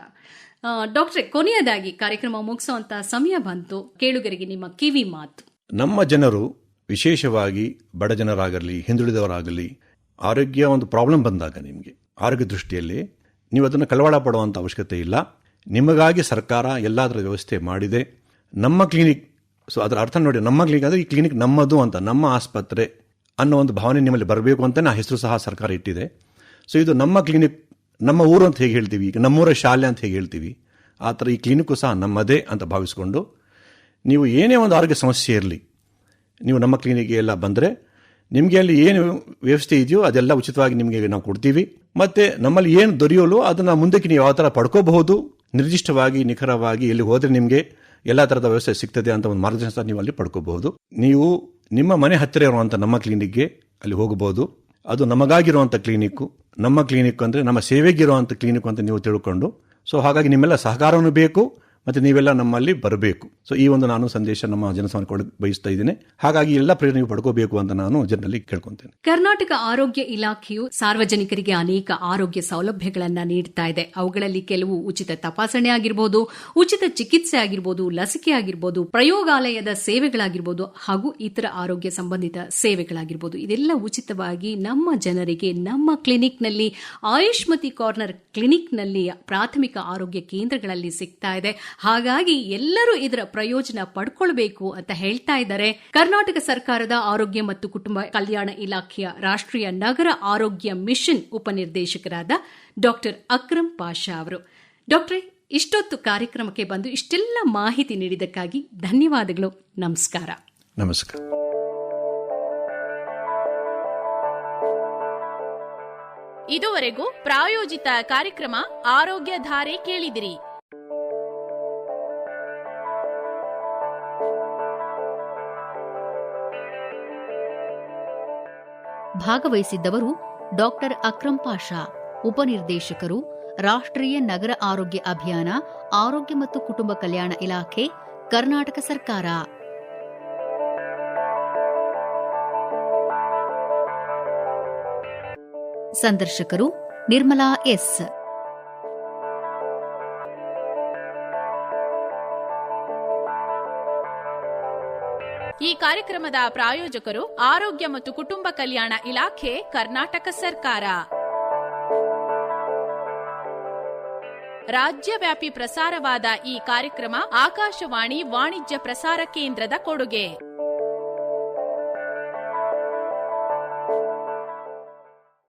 ಡಾಕ್ಟ್ರೆ ಕೊನೆಯದಾಗಿ ಕಾರ್ಯಕ್ರಮ ಮುಗಿಸುವಂತ ಸಮಯ ಬಂತು. ಕೇಳುಗರಿಗೆ ನಿಮ್ಮ ಕಿವಿ ಮಾತು. ನಮ್ಮ ಜನರು ವಿಶೇಷವಾಗಿ ಬಡ ಜನರಾಗಲಿ ಹಿಂದುಳಿದವರಾಗಲಿ ಆರೋಗ್ಯ ಒಂದು ಪ್ರಾಬ್ಲಮ್ ಬಂದಾಗ ನಿಮಗೆ ಆರೋಗ್ಯ ದೃಷ್ಟಿಯಲ್ಲಿ ನೀವು ಅದನ್ನು ಕಳವಾಳ ಪಡುವಂಥ ಅವಶ್ಯಕತೆ ಇಲ್ಲ. ನಿಮಗಾಗಿ ಸರ್ಕಾರ ಎಲ್ಲದರ ವ್ಯವಸ್ಥೆ ಮಾಡಿದೆ. ನಮ್ಮ ಕ್ಲಿನಿಕ್ ಸೊ ಅದರ ಅರ್ಥ ನೋಡಿ, ನಮ್ಮ ಕ್ಲಿನಿಕ್ ಅಂದರೆ ಈ ಕ್ಲಿನಿಕ್ ನಮ್ಮದು ಅಂತ, ನಮ್ಮ ಆಸ್ಪತ್ರೆ ಅನ್ನೋ ಒಂದು ಭಾವನೆ ನಿಮ್ಮಲ್ಲಿ ಬರಬೇಕು ಅಂತ ಆ ಹೆಸರು ಸಹ ಸರ್ಕಾರ ಇಟ್ಟಿದೆ. ಸೊ ಇದು ನಮ್ಮ ಕ್ಲಿನಿಕ್ ನಮ್ಮ ಊರು ಅಂತ ಹೇಗೆ ಹೇಳ್ತೀವಿ? ಈಗ ನಮ್ಮೂರ ಶಾಲೆ ಅಂತ ಹೇಗೆ ಹೇಳ್ತೀವಿ? ಆ ಥರ ಈ ಕ್ಲಿನಿಕ್ಕು ಸಹ ನಮ್ಮದೇ ಅಂತ ಭಾವಿಸ್ಕೊಂಡು, ನೀವು ಏನೇ ಒಂದು ಆರೋಗ್ಯ ಸಮಸ್ಯೆ ಇರಲಿ, ನೀವು ನಮ್ಮ ಕ್ಲಿನಿಕ್ಗೆ ಎಲ್ಲ ಬಂದರೆ, ನಿಮಗೆ ಅಲ್ಲಿ ಏನು ವ್ಯವಸ್ಥೆ ಇದೆಯೋ ಅದೆಲ್ಲ ಉಚಿತವಾಗಿ ನಿಮಗೆ ನಾವು ಕೊಡ್ತೀವಿ. ಮತ್ತೆ ನಮ್ಮಲ್ಲಿ ಏನು ದೊರೆಯೋಲ್ಲೋ ಅದನ್ನು ಮುಂದಕ್ಕೆ ನೀವು ಯಾವ ಥರ ಪಡ್ಕೋಬಹುದು, ನಿರ್ದಿಷ್ಟವಾಗಿ, ನಿಖರವಾಗಿ ಎಲ್ಲಿ ಹೋದರೆ ನಿಮಗೆ ಎಲ್ಲ ಥರದ ವ್ಯವಸ್ಥೆ ಸಿಗ್ತದೆ ಅಂತ ಒಂದು ಮಾರ್ಗದರ್ಶನ ನೀವು ಅಲ್ಲಿ ಪಡ್ಕೋಬಹುದು. ನೀವು ನಿಮ್ಮ ಮನೆ ಹತ್ತಿರ ಇರುವಂಥ ನಮ್ಮ ಕ್ಲಿನಿಕ್ಗೆ ಅಲ್ಲಿ ಹೋಗಬಹುದು. ಅದು ನಮಗಾಗಿರುವಂಥ ಕ್ಲಿನಿಕ್ಕು ನಮ್ಮ ಕ್ಲಿನಿಕ್ ಅಂದರೆ ನಮ್ಮ ಸೇವೆಗಿರುವಂಥ ಕ್ಲಿನಿಕ್ ಅಂತ ನೀವು ತಿಳ್ಕೊಂಡು. ಸೊ ಹಾಗಾಗಿ ನಿಮ್ಮೆಲ್ಲ ಸಹಕಾರವೂ ಬೇಕು ಮತ್ತೆ ನೀವೆಲ್ಲ ನಮ್ಮಲ್ಲಿ ಬರಬೇಕು. ಸೊ ಈ ಒಂದು ನಾನು ಸಂದೇಶ ನಮ್ಮ ಜನಸಮಾನ ಬಯಸ್ತಾ ಇದ್ದೇನೆ. ಹಾಗಾಗಿ ಎಲ್ಲ ಪ್ರೇರಣೆ ಪಡ್ಕೋಬೇಕು ಅಂತ ನಾನು ಜನರಲ್ಲಿ ಕೇಳ್ಕೊಂತೇನೆ. ಕರ್ನಾಟಕ ಆರೋಗ್ಯ ಇಲಾಖೆಯು ಸಾರ್ವಜನಿಕರಿಗೆ ಅನೇಕ ಆರೋಗ್ಯ ಸೌಲಭ್ಯಗಳನ್ನ ನೀಡ್ತಾ ಇದೆ. ಅವುಗಳಲ್ಲಿ ಕೆಲವು ಉಚಿತ ತಪಾಸಣೆ ಆಗಿರ್ಬೋದು, ಉಚಿತ ಚಿಕಿತ್ಸೆ ಆಗಿರ್ಬೋದು, ಲಸಿಕೆ ಆಗಿರ್ಬೋದು, ಪ್ರಯೋಗಾಲಯದ ಸೇವೆಗಳಾಗಿರ್ಬೋದು ಹಾಗೂ ಇತರ ಆರೋಗ್ಯ ಸಂಬಂಧಿತ ಸೇವೆಗಳಾಗಿರ್ಬೋದು. ಇದೆಲ್ಲ ಉಚಿತವಾಗಿ ನಮ್ಮ ಜನರಿಗೆ ನಮ್ಮ ಕ್ಲಿನಿಕ್ನಲ್ಲಿ, ಆಯುಷ್ಮತಿ ಕಾರ್ನರ್ ಕ್ಲಿನಿಕ್ನಲ್ಲಿ ಪ್ರಾಥಮಿಕ ಆರೋಗ್ಯ ಕೇಂದ್ರಗಳಲ್ಲಿ ಸಿಗ್ತಾ ಇದೆ. ಹಾಗಾಗಿ ಎಲ್ಲರೂ ಇದರ ಪ್ರಯೋಜನ ಪಡ್ಕೊಳ್ಬೇಕು ಅಂತ ಹೇಳ್ತಾ ಇದ್ದಾರೆ. ಕರ್ನಾಟಕ ಸರ್ಕಾರದ ಆರೋಗ್ಯ ಮತ್ತು ಕುಟುಂಬ ಕಲ್ಯಾಣ ಇಲಾಖೆಯ ರಾಷ್ಟ್ರೀಯ ನಗರ ಆರೋಗ್ಯ ಮಿಷನ್ ಉಪನಿರ್ದೇಶಕರಾದ ಡಾಕ್ಟರ್ ಅಕ್ರಮ್ ಪಾಷಾ ಅವರು. ಡಾಕ್ಟರ್ ಇಷ್ಟೊತ್ತು ಕಾರ್ಯಕ್ರಮಕ್ಕೆ ಬಂದು ಇಷ್ಟೆಲ್ಲ ಮಾಹಿತಿ ನೀಡಿದ್ದಕ್ಕಾಗಿ ಧನ್ಯವಾದಗಳು. ನಮಸ್ಕಾರ. ನಮಸ್ಕಾರ. ಇದುವರೆಗೂ ಪ್ರಾಯೋಜಿತ ಕಾರ್ಯಕ್ರಮ ಆರೋಗ್ಯ ಧಾರೆ ಕೇಳಿದಿರಿ. ಭಾಗವಹಿಸಿದ್ದವರು ಡಾಕ್ಟರ್ ಅಕ್ರಂ ಪಾಷಾ, ಉಪನಿರ್ದೇಶಕರು, ರಾಷ್ಟ್ರೀಯ ನಗರ ಆರೋಗ್ಯ ಅಭಿಯಾನ, ಆರೋಗ್ಯ ಮತ್ತು ಕುಟುಂಬ ಕಲ್ಯಾಣ ಇಲಾಖೆ, ಕರ್ನಾಟಕ ಸರ್ಕಾರ. ಸಂದರ್ಶಕರು ನಿರ್ಮಲಾ ಎಸ್. ಈ ಕಾರ್ಯಕ್ರಮದ ಪ್ರಾಯೋಜಕರು ಆರೋಗ್ಯ ಮತ್ತು ಕುಟುಂಬ ಕಲ್ಯಾಣ ಇಲಾಖೆ, ಕರ್ನಾಟಕ ಸರ್ಕಾರ. ರಾಜ್ಯವ್ಯಾಪಿ ಪ್ರಸಾರವಾದ ಈ ಕಾರ್ಯಕ್ರಮ ಆಕಾಶವಾಣಿ ವಾಣಿಜ್ಯ ಪ್ರಸಾರ ಕೇಂದ್ರದ ಕೊಡುಗೆ.